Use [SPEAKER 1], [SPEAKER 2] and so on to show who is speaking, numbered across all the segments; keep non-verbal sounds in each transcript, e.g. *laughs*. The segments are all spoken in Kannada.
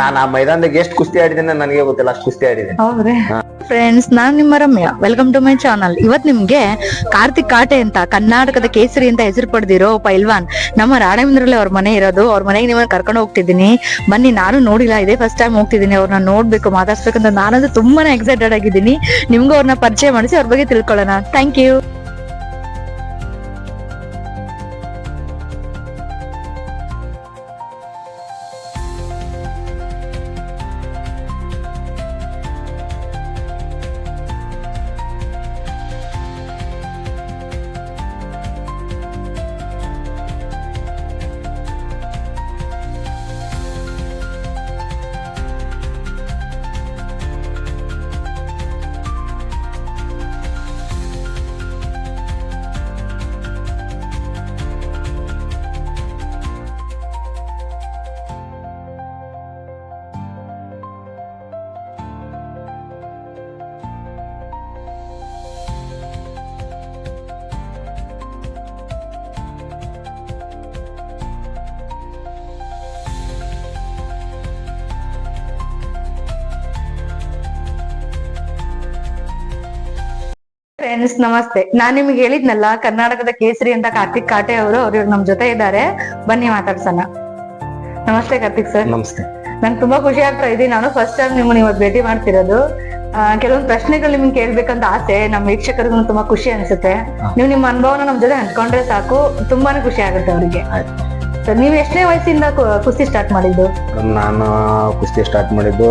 [SPEAKER 1] ನಾನು ಆ ಮೈದಾನದಾಗ ಎಷ್ಟು ಕುಸ್ತಿ ಆಡಿದ್ದೇನೆ ನನಗೆ ಗೊತ್ತಿಲ್ಲ ಅಷ್ಟು ಕುಸ್ತಿ ಆಡಿದ್ದೇನೆ.
[SPEAKER 2] ಹೌದ್ರಿ. ಫ್ರೆಂಡ್ಸ್ ನಾನು ನಿಮ್ಮ Ramya. Welcome to my channel ಇವತ್ ನಿಮ್ಗೆ ಕಾರ್ತಿಕ್ ಕಾಟೆ ಅಂತ ಕರ್ನಾಟಕದ ಕೇಸರಿ ಅಂತ ಹೆಸರು ಪಡೆದಿರೋ ಪೈಲ್ವಾನ್. ನಮ್ಮ ರಾಣೇಂದ್ರಲ್ಲಿ ಅವ್ರ ಮನೆ ಇರೋದು. ಅವ್ರ ಮನೆಗೆ ನಿಮ್ಮನ್ನ ಕರ್ಕೊಂಡು ಹೋಗ್ತಿದ್ದೀನಿ. ಬನ್ನಿ ನಾನು ನೋಡಿಲ್ಲ. ಇದೇ ಫಸ್ಟ್ ಟೈಮ್ ಹೋಗ್ತಿದ್ದೀನಿ. ಅವ್ರನ್ನ ನೋಡ್ಬೇಕು ಮಾತಾಡ್ಸ್ಬೇಕಂತ ನಾನಂತೂ ತುಂಬಾನೇ ಎಕ್ಸೈಟೆಡ್ ಆಗಿದ್ದೀನಿ. ನಿಮ್ಗೂ ಅವ್ರನ್ನ ಪರಿಚಯ ಮಾಡಿಸಿ ಅವ್ರ ಬಗ್ಗೆ ತಿಳ್ಕೊಳ್ಳೋಣ. ಥ್ಯಾಂಕ್ ಯು ಫ್ರೆಂಡ್ಸ್ ನಮಸ್ತೆ. ನಾನ್ ನಿಮ್ಗೆ ಹೇಳಿದ್ನಲ್ಲ ಕರ್ನಾಟಕದ ಕೇಸರಿ ಅಂತ ಕಾರ್ತಿಕ್ ಕಾಟೆ ಅವರು ಅವ್ರು ನಮ್ ಜೊತೆ ಇದ್ದಾರೆ. ಬನ್ನಿ ಮಾತಾಡ್ಸೋಣ. ನಮಸ್ತೆ ಕಾರ್ತಿಕ್ ಸರ್.
[SPEAKER 1] ನಮಸ್ತೆ.
[SPEAKER 2] ನಂಗೆ ತುಂಬಾ ಖುಷಿ ಆಗ್ತಾ ಇದೆ. ನಾನು ಫಸ್ಟ್ ಟೈಮ್ ನಿಮ್ಮನ್ನ ಇವತ್ತು ಭೇಟಿ ಮಾಡ್ತಿರೋದು. ಕೆಲವೊಂದು ಪ್ರಶ್ನೆಗಳು ನಿಮ್ಗೆ ಕೇಳ್ಬೇಕಂತ ಆಸೆ. ನಮ್ಮ ವೀಕ್ಷಕರಿಗೂ ತುಂಬಾ ಖುಷಿ ಅನ್ಸುತ್ತೆ. ನೀವು ನಿಮ್ಮ ಅನುಭವನ ನಮ್ ಜೊತೆ ಹಂಚ್ಕೊಂಡ್ರೆ ಸಾಕು. ತುಂಬಾನೇ ಖುಷಿ ಆಗುತ್ತೆ ಅವರಿಗೆ. ನೀವ್ ಎಷ್ಟನೇ ವಯಸ್ಸಿಂದ ಕುಸ್ತಿ ಸ್ಟಾರ್ಟ್ ಮಾಡಿದ್ದು?
[SPEAKER 1] ನಾನು ಕುಸ್ತಿ ಸ್ಟಾರ್ಟ್ ಮಾಡಿದ್ದು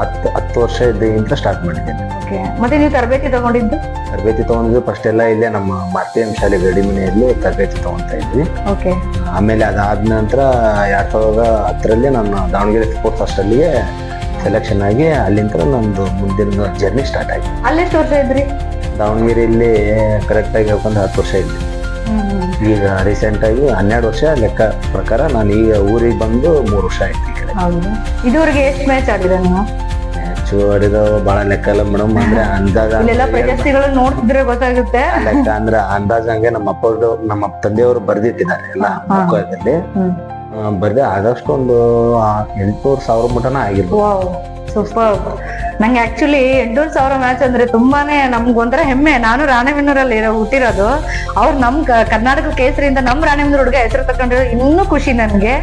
[SPEAKER 1] ಹತ್ತು ಹತ್ತು ವರ್ಷ ಇದ್ದಿಂದ ಸ್ಟಾರ್ಟ್ ಮಾಡಿದ್ದೇನೆ.
[SPEAKER 2] ಓಕೆ ಮತ್ತೆ ನೀವು ತರಬೇತಿ ತಗೊಂಡಿದ್ದು?
[SPEAKER 1] ತರಬೇತಿ ತಗೊಂಡಿದ್ದು ಫಸ್ಟ್ ಎಲ್ಲ ಇಲ್ಲೇ ನಮ್ಮ ಮಾರ್ತಿಯಂ ಶಾಲೆ ಗಡಿ ಮನೆಯಲ್ಲಿ ತರಬೇತಿ ತಗೊಂತಾ ಇದ್ವಿ.
[SPEAKER 2] ಓಕೆ
[SPEAKER 1] ಆಮೇಲೆ ಅದಾದ ನಂತರ ಎರಡ್ ಸಾವಿರದ ಹತ್ತರಲ್ಲಿ ನಾನು ದಾವಣಗೆರೆ ಸ್ಪೋರ್ಟ್ಸ್ ಹಾಸ್ಟೆಲ್ಗೆ ಸೆಲೆಕ್ಷನ್ ಆಗಿ ಅಲ್ಲಿಂದ ನಂದು ಮುಂದಿನ ಜರ್ನಿ ಸ್ಟಾರ್ಟ್ ಆಗಿ
[SPEAKER 2] ಅಲ್ಲೆಷ್ಟು ವರ್ಷ ಇದ್ರಿ?
[SPEAKER 1] ದಾವಣಗೆರೆಯಲ್ಲಿ ಕರೆಕ್ಟ್ ಆಗಿ ಹೇಳ್ಕೊಂಡು ಹತ್ತು ವರ್ಷ ಇದ್ವಿ ಈಗ ರೀಸೆಂಟ್ ಆಗಿ ಹನ್ನೆರಡು ವರ್ಷ ಲೆಕ್ಕ ಪ್ರಕಾರ ನಾನು ಈಗ ಊರಿಗೆ ಬಂದು ಮೂರು ವರ್ಷ ಆಯ್ತು.
[SPEAKER 2] ಹೌದು. ಇದುವರೆಗೆ ಎಷ್ಟು ಮ್ಯಾಚ್ ಆಡಿದ ನೀವು?
[SPEAKER 1] ಮ್ಯಾಚು ಆಡಿದವು ಬಹಳ ಲೆಕ್ಕ ಇಲ್ಲ ಮೇಡಮ್ *laughs* ಅಂದ್ರೆ ಅಂದಾಜ
[SPEAKER 2] ಇಲ್ಲೆಲ್ಲ ಪ್ರಶಸ್ತಿಗಳು ನೋಡ್ತಿದ್ರೆ ಗೊತ್ತಾಗುತ್ತೆ.
[SPEAKER 1] ಲೆಕ್ಕ ಅಂದ್ರೆ ಅಂದಾಜ್ ಹಂಗೆ ನಮ್ಮ ಅಪ್ಪವ್ರು ನಮ್ಮ ತಂದೆಯವರು ಬರ್ದಿಟ್ಟಿದ್ದಾರೆ ಎಲ್ಲ
[SPEAKER 2] ಮಕ್ಕಳಲ್ಲಿ.
[SPEAKER 1] ಬರ್ದೆ ಆದಷ್ಟು ಒಂದು ಎಂಟುನೂರು ಸಾವಿರ ಮಟನ ಆಗಿರ್ಬೋದು.
[SPEAKER 2] ಸೂಪರ್ ನಂಗೆ ಆಕ್ಚುಲಿ ಎಂಟೂರು ಸಾವಿರ ಮ್ಯಾಚ್ ಅಂದ್ರೆ ತುಂಬಾನೇ ನಮ್ಗೆ ಒಂಥರ ಹೆಮ್ಮೆ. ನಾನು ರಾಣೆಬೆನ್ನೂರಲ್ಲಿ ಇರೋ ಹುಟ್ಟಿರೋದು. ಅವ್ರು ನಮ್ ಕರ್ನಾಟಕ ಕೇಸರಿಯಿಂದ ನಮ್ ರಾಣೆಬೆನ್ನೂರು ಹುಡುಗ ಹೆಸರು ತಗೊಂಡಿರೋ ಇನ್ನೂ ಖುಷಿ ನನ್ಗೆ.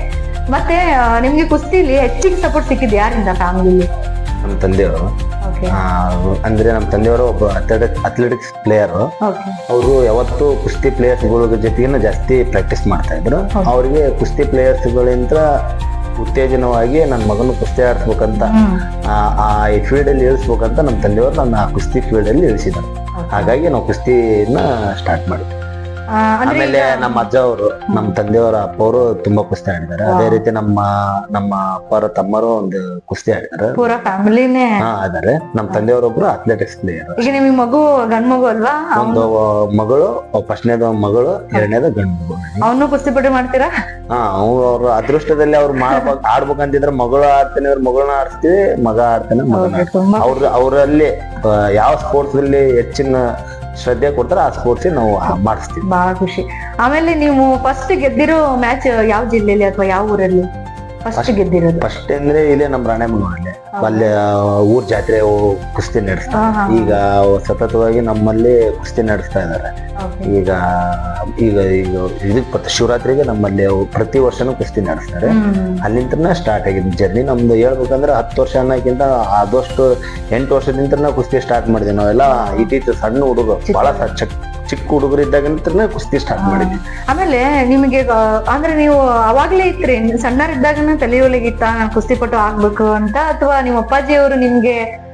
[SPEAKER 2] ಮತ್ತೆ ನಿಮ್ಗೆ ಕುಸ್ತಿಲಿ ಹೆಚ್ಚಿಗೆ ಸಪೋರ್ಟ್ ಸಿಕ್ಕಿದ್ ಯಾರಿಂದ ಫ್ಯಾಮಿಲಿ
[SPEAKER 1] ನಮ್ಮ ತಂದೆಯವರು. ಅಂದ್ರೆ ನಮ್ಮ ತಂದೆಯವರು ಒಬ್ಬ ಅಥ್ಲೆಟಿಕ್ ಅಥ್ಲೆಟಿಕ್ಸ್ ಪ್ಲೇಯರ್ ಅವರು ಯಾವತ್ತು ಕುಸ್ತಿ ಪ್ಲೇಯರ್ಸ್ಗಳ ಜೊತೆಗೆ ಜಾಸ್ತಿ ಪ್ರಾಕ್ಟೀಸ್ ಮಾಡ್ತಾ ಇದ್ರು. ಅವರಿಗೆ ಕುಸ್ತಿ ಪ್ಲೇಯರ್ಸ್ಗಳಿಂದ ಉತ್ತೇಜನವಾಗಿ ನನ್ನ ಮಗನ ಕುಸ್ತಿ ಆಡಿಸ್ಬೇಕಂತ ಆ- ಈ ಫೀಲ್ಡ್ ಅಲ್ಲಿ ಇಳಿಸ್ಬೇಕಂತ ನಮ್ಮ ತಂದೆಯವರು ನನ್ನ ಕುಸ್ತಿ ಫೀಲ್ಡ್ ಅಲ್ಲಿ ಇಳಿಸಿದ್ರು. ಹಾಗಾಗಿ ನಾವು ಕುಸ್ತಿನ ಸ್ಟಾರ್ಟ್ ಮಾಡಿದ್ವಿ. ಆಮೇಲೆ ನಮ್ಮ ಅಜ್ಜ ಅವರು ನಮ್ಮ ತಂದೆಯವರ ಅಪ್ಪ ಅವರು ತುಂಬಾ ಕುಸ್ತಿ ಆಡಿದ್ದಾರೆ. ಅದೇ ರೀತಿ ನಮ್ಮ ನಮ್ಮ ಅಪ್ಪರ ತಮ್ಮರು ಒಂದು ಕುಸ್ತಿ ಆಡಿದ್ದಾರೆ.
[SPEAKER 2] ಪೂರಾ ಫ್ಯಾಮಿಲಿನೇ
[SPEAKER 1] ಹಾ ಅದಾರೆ ನಮ್ಮ ತಂದೆಯವರೊಬ್ರು ಅಥ್ಲೆಟಿಕ್ಸ್ ಪ್ಲೇಯರ್
[SPEAKER 2] ಈಗ ನಿಮಗೆ ಮಗು ಗಂಡ್ ಮಗು ಅಲ್ವಾ?
[SPEAKER 1] ಒಂದು ಮಗಳು ಫಸ್ಟ್ನೇದು ಮಗಳು ಎರಡನೇದು ಗಂಡು ಮಗು
[SPEAKER 2] ಅವನು ಕುಸ್ತಿ ಪಟ್ಟಿ ಮಾಡ್ತೀರಾ?
[SPEAKER 1] ಹಾ ಅವ್ರು ಅದೃಷ್ಟದಲ್ಲಿ ಅವ್ರು ಮಾಡ್ಬೇಕು ಆಡ್ಬೇಕಂತಿದ್ರೆ ಮಗಳು ಆಡ್ತಾನೆ ಅವ್ರ ಮಗಳನ್ನ ಆಡ್ತೀವಿ ಮಗ ಆಡ್ತಾನೆ ಮಗನ ಅವ್ರ ಅವರಲ್ಲಿ ಯಾವ ಸ್ಪೋರ್ಟ್ಸ್ ಅಲ್ಲಿ ಹೆಚ್ಚಿನ ಶ್ರದ್ಧೆ ಕೊಡ್ತಾರೆ ಆ ಸ್ಪೋರ್ಟ್ಸ್ ನಾವು ಮಾಡಿಸ್ತೀವಿ.
[SPEAKER 2] ಬಹಳ ಖುಷಿ. ಆಮೇಲೆ ನೀವು ಫಸ್ಟ್ ಗೆದ್ದಿರೋ ಮ್ಯಾಚ್ ಯಾವ ಜಿಲ್ಲೆಯಲ್ಲಿ ಅಥವಾ ಯಾವ ಊರಲ್ಲಿ? ಫಸ್ಟ್ ಗೆದ್ದಿರೋದು.
[SPEAKER 1] ಫಸ್ಟ್ ಅಂದ್ರೆ ಇಲ್ಲೇ ನಮ್ಮ ರಾಣೆಬೆನ್ನೂರಲ್ಲಿ ಅಲ್ಲಿ ಊರ್ ಜಾತ್ರೆ ಕುಸ್ತಿ ನಡೆಸ್ತಾರೆ
[SPEAKER 2] ಹಾ.
[SPEAKER 1] ಈಗ ಸತತವಾಗಿ ನಮ್ಮಲ್ಲಿ ಕುಸ್ತಿ ನಡೆಸ್ತಾ ಇದ್ದಾರೆ. ಈಗ ಈಗ ಈಗ ಇದಕ್ಕೆ ಶಿವರಾತ್ರಿಗೆ ನಮ್ಮಲ್ಲಿ ಪ್ರತಿ ವರ್ಷನೂ ಕುಸ್ತಿ ನಡೆಸ್ತಾರೆ. ಅಲ್ಲಿಂದ ಸ್ಟಾರ್ಟ್ ಆಗಿದೆ ಜರ್ನಿ. ನಮ್ದು ಹೇಳ್ಬೇಕಂದ್ರೆ ಹತ್ತು ವರ್ಷ ಅನ್ನೋಕ್ಕಿಂತ ಆದಷ್ಟು ಎಂಟು ವರ್ಷದಿಂದ ಕುಸ್ತಿ ಸ್ಟಾರ್ಟ್ ಮಾಡಿದ್ವಿ ನಾವೆಲ್ಲ. ಇತ್ತೀಚೆ ಸಣ್ಣ ಹುಡುಗರು ಬಹಳ ಸ- ಚಿಕ್ಕ ಚಿಕ್ಕ ಹುಡುಗರು ಇದ್ದಾಗ ಕುಸ್ತಿ ಸ್ಟಾರ್ಟ್ ಮಾಡಿದ್ವಿ.
[SPEAKER 2] ಆಮೇಲೆ ನಿಮಗೆ ಅಂದ್ರೆ ನೀವು ಅವಾಗ್ಲೇ ಇತ್ರಿ ಸಣ್ಣರಿದ್ದಾಗನ ತಲೆಯೊಳಗಿತ್ತ ನಾನು ಕುಸ್ತಿ ಪಟು ಆಗ್ಬೇಕು ಅಂತ ಅಥವಾ ನಿಮ್ಮ ಅಪ್ಪಾಜಿಯವರು ನಿಮ್ಗೆ ಆ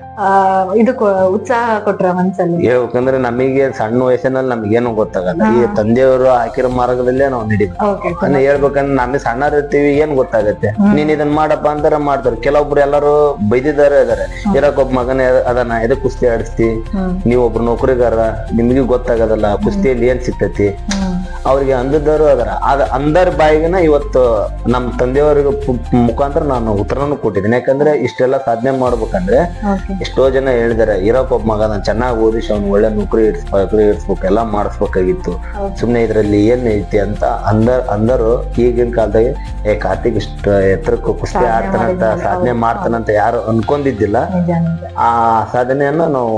[SPEAKER 2] ಇದು ಉತ್ಸಾಹ ಕೊಟ್ರ ಮನ್ಸಲ್ಲಿ.
[SPEAKER 1] ಹೇಳ್ಬೇಕಂದ್ರೆ ನಮಗೆ ಸಣ್ಣ ವಯಸ್ಸಿನಲ್ಲಿ ನಮ್ಗೇನು ಗೊತ್ತಾಗಲ್ಲ. ಈ ತಂದೆಯವರು ಹಾಕಿರೋ ಮಾರ್ಗದಲ್ಲೇ ನಾವು ಅಂದ್ರೆ ಹೇಳ್ಬೇಕಂದ್ರೆ ನಮಗೆ ಸಣ್ಣರ್ ಇರ್ತೀವಿ ಏನ್ ಗೊತ್ತಾಗತ್ತೆ? ನೀನ್ ಇದನ್ ಮಾಡಪ್ಪ ಅಂತಾರ ಮಾಡ್ತಾರೆ. ಕೆಲವೊಬ್ರು ಎಲ್ಲರೂ ಬೈದಿದ್ದಾರೆ ಇದಾರೆ. ಇರಕ್ ಒಬ್ಬ ಮಗನ ಅದನ್ನ ಎದಕ್ ಕುಸ್ತಿ ಆಡಿಸ್ತಿ?
[SPEAKER 2] ನೀವೊಬ್ರು
[SPEAKER 1] ನೀವ್ ಒಬ್ರು ನೌಕರಿಗಾರ ನಿಮ್ಗೆ ಗೊತ್ತಾಗದಲ್ಲ ಕುಸ್ತಿಯಲ್ಲಿ ಏನ್ ಸಿಗ್ತೈತಿ?
[SPEAKER 2] ಹ್ಮ್.
[SPEAKER 1] ಅವ್ರಿಗೆ ಅಂದಿದ್ದವರು ಅದರ. ಅದ ಅಂದರ್ ಬಾಯಿಗೆನ ಇವತ್ತು ನಮ್ಮ ತಂದೆಯವರಿಗೆ ಮುಖಾಂತರ ನಾನು ಉತ್ತರನು ಕೊಟ್ಟಿದ್ದೀನಿ. ಯಾಕಂದ್ರೆ ಇಷ್ಟೆಲ್ಲ ಸಾಧನೆ ಮಾಡ್ಬೇಕಂದ್ರೆ
[SPEAKER 3] ಎಷ್ಟೋ ಜನ ಹೇಳಿದಾರೆ ಇರೋಕ್ ಒಬ್ಬ ಮಗ ನಾನು ಚೆನ್ನಾಗಿ ಓದಿಸಿ ಅವ್ನು ಒಳ್ಳೆ ನೌಕರಿ ಇಡ್ಸ್ ನೌಕರಿ ಇಡ್ಸ್ಬೇಕು ಎಲ್ಲ ಮಾಡಿಸ್ಬೇಕಾಗಿತ್ತು.
[SPEAKER 2] ಸುಮ್ಮನೆ
[SPEAKER 3] ಸುಮ್ನೆ ಇದ್ರಲ್ಲಿ ಏನ್ ಐತಿ ಅಂತ ಅಂದ ಅಂದರು ಈಗಿನ ಕಾಲದಾಗ ಏ ಕಾರ್ತಿಕ್ ಇಷ್ಟ ಎತ್ತರಕ್ಕೆ ಕುಸ್ತಿ ಆಡ್ತಾನಂತ ಸಾಧನೆ. ಮಾಡ್ತಾನಂತ ಯಾರು ಅನ್ಕೊಂಡಿದ್ದಿಲ್ಲ. ಆ ಸಾಧನೆಯನ್ನ ನಾವು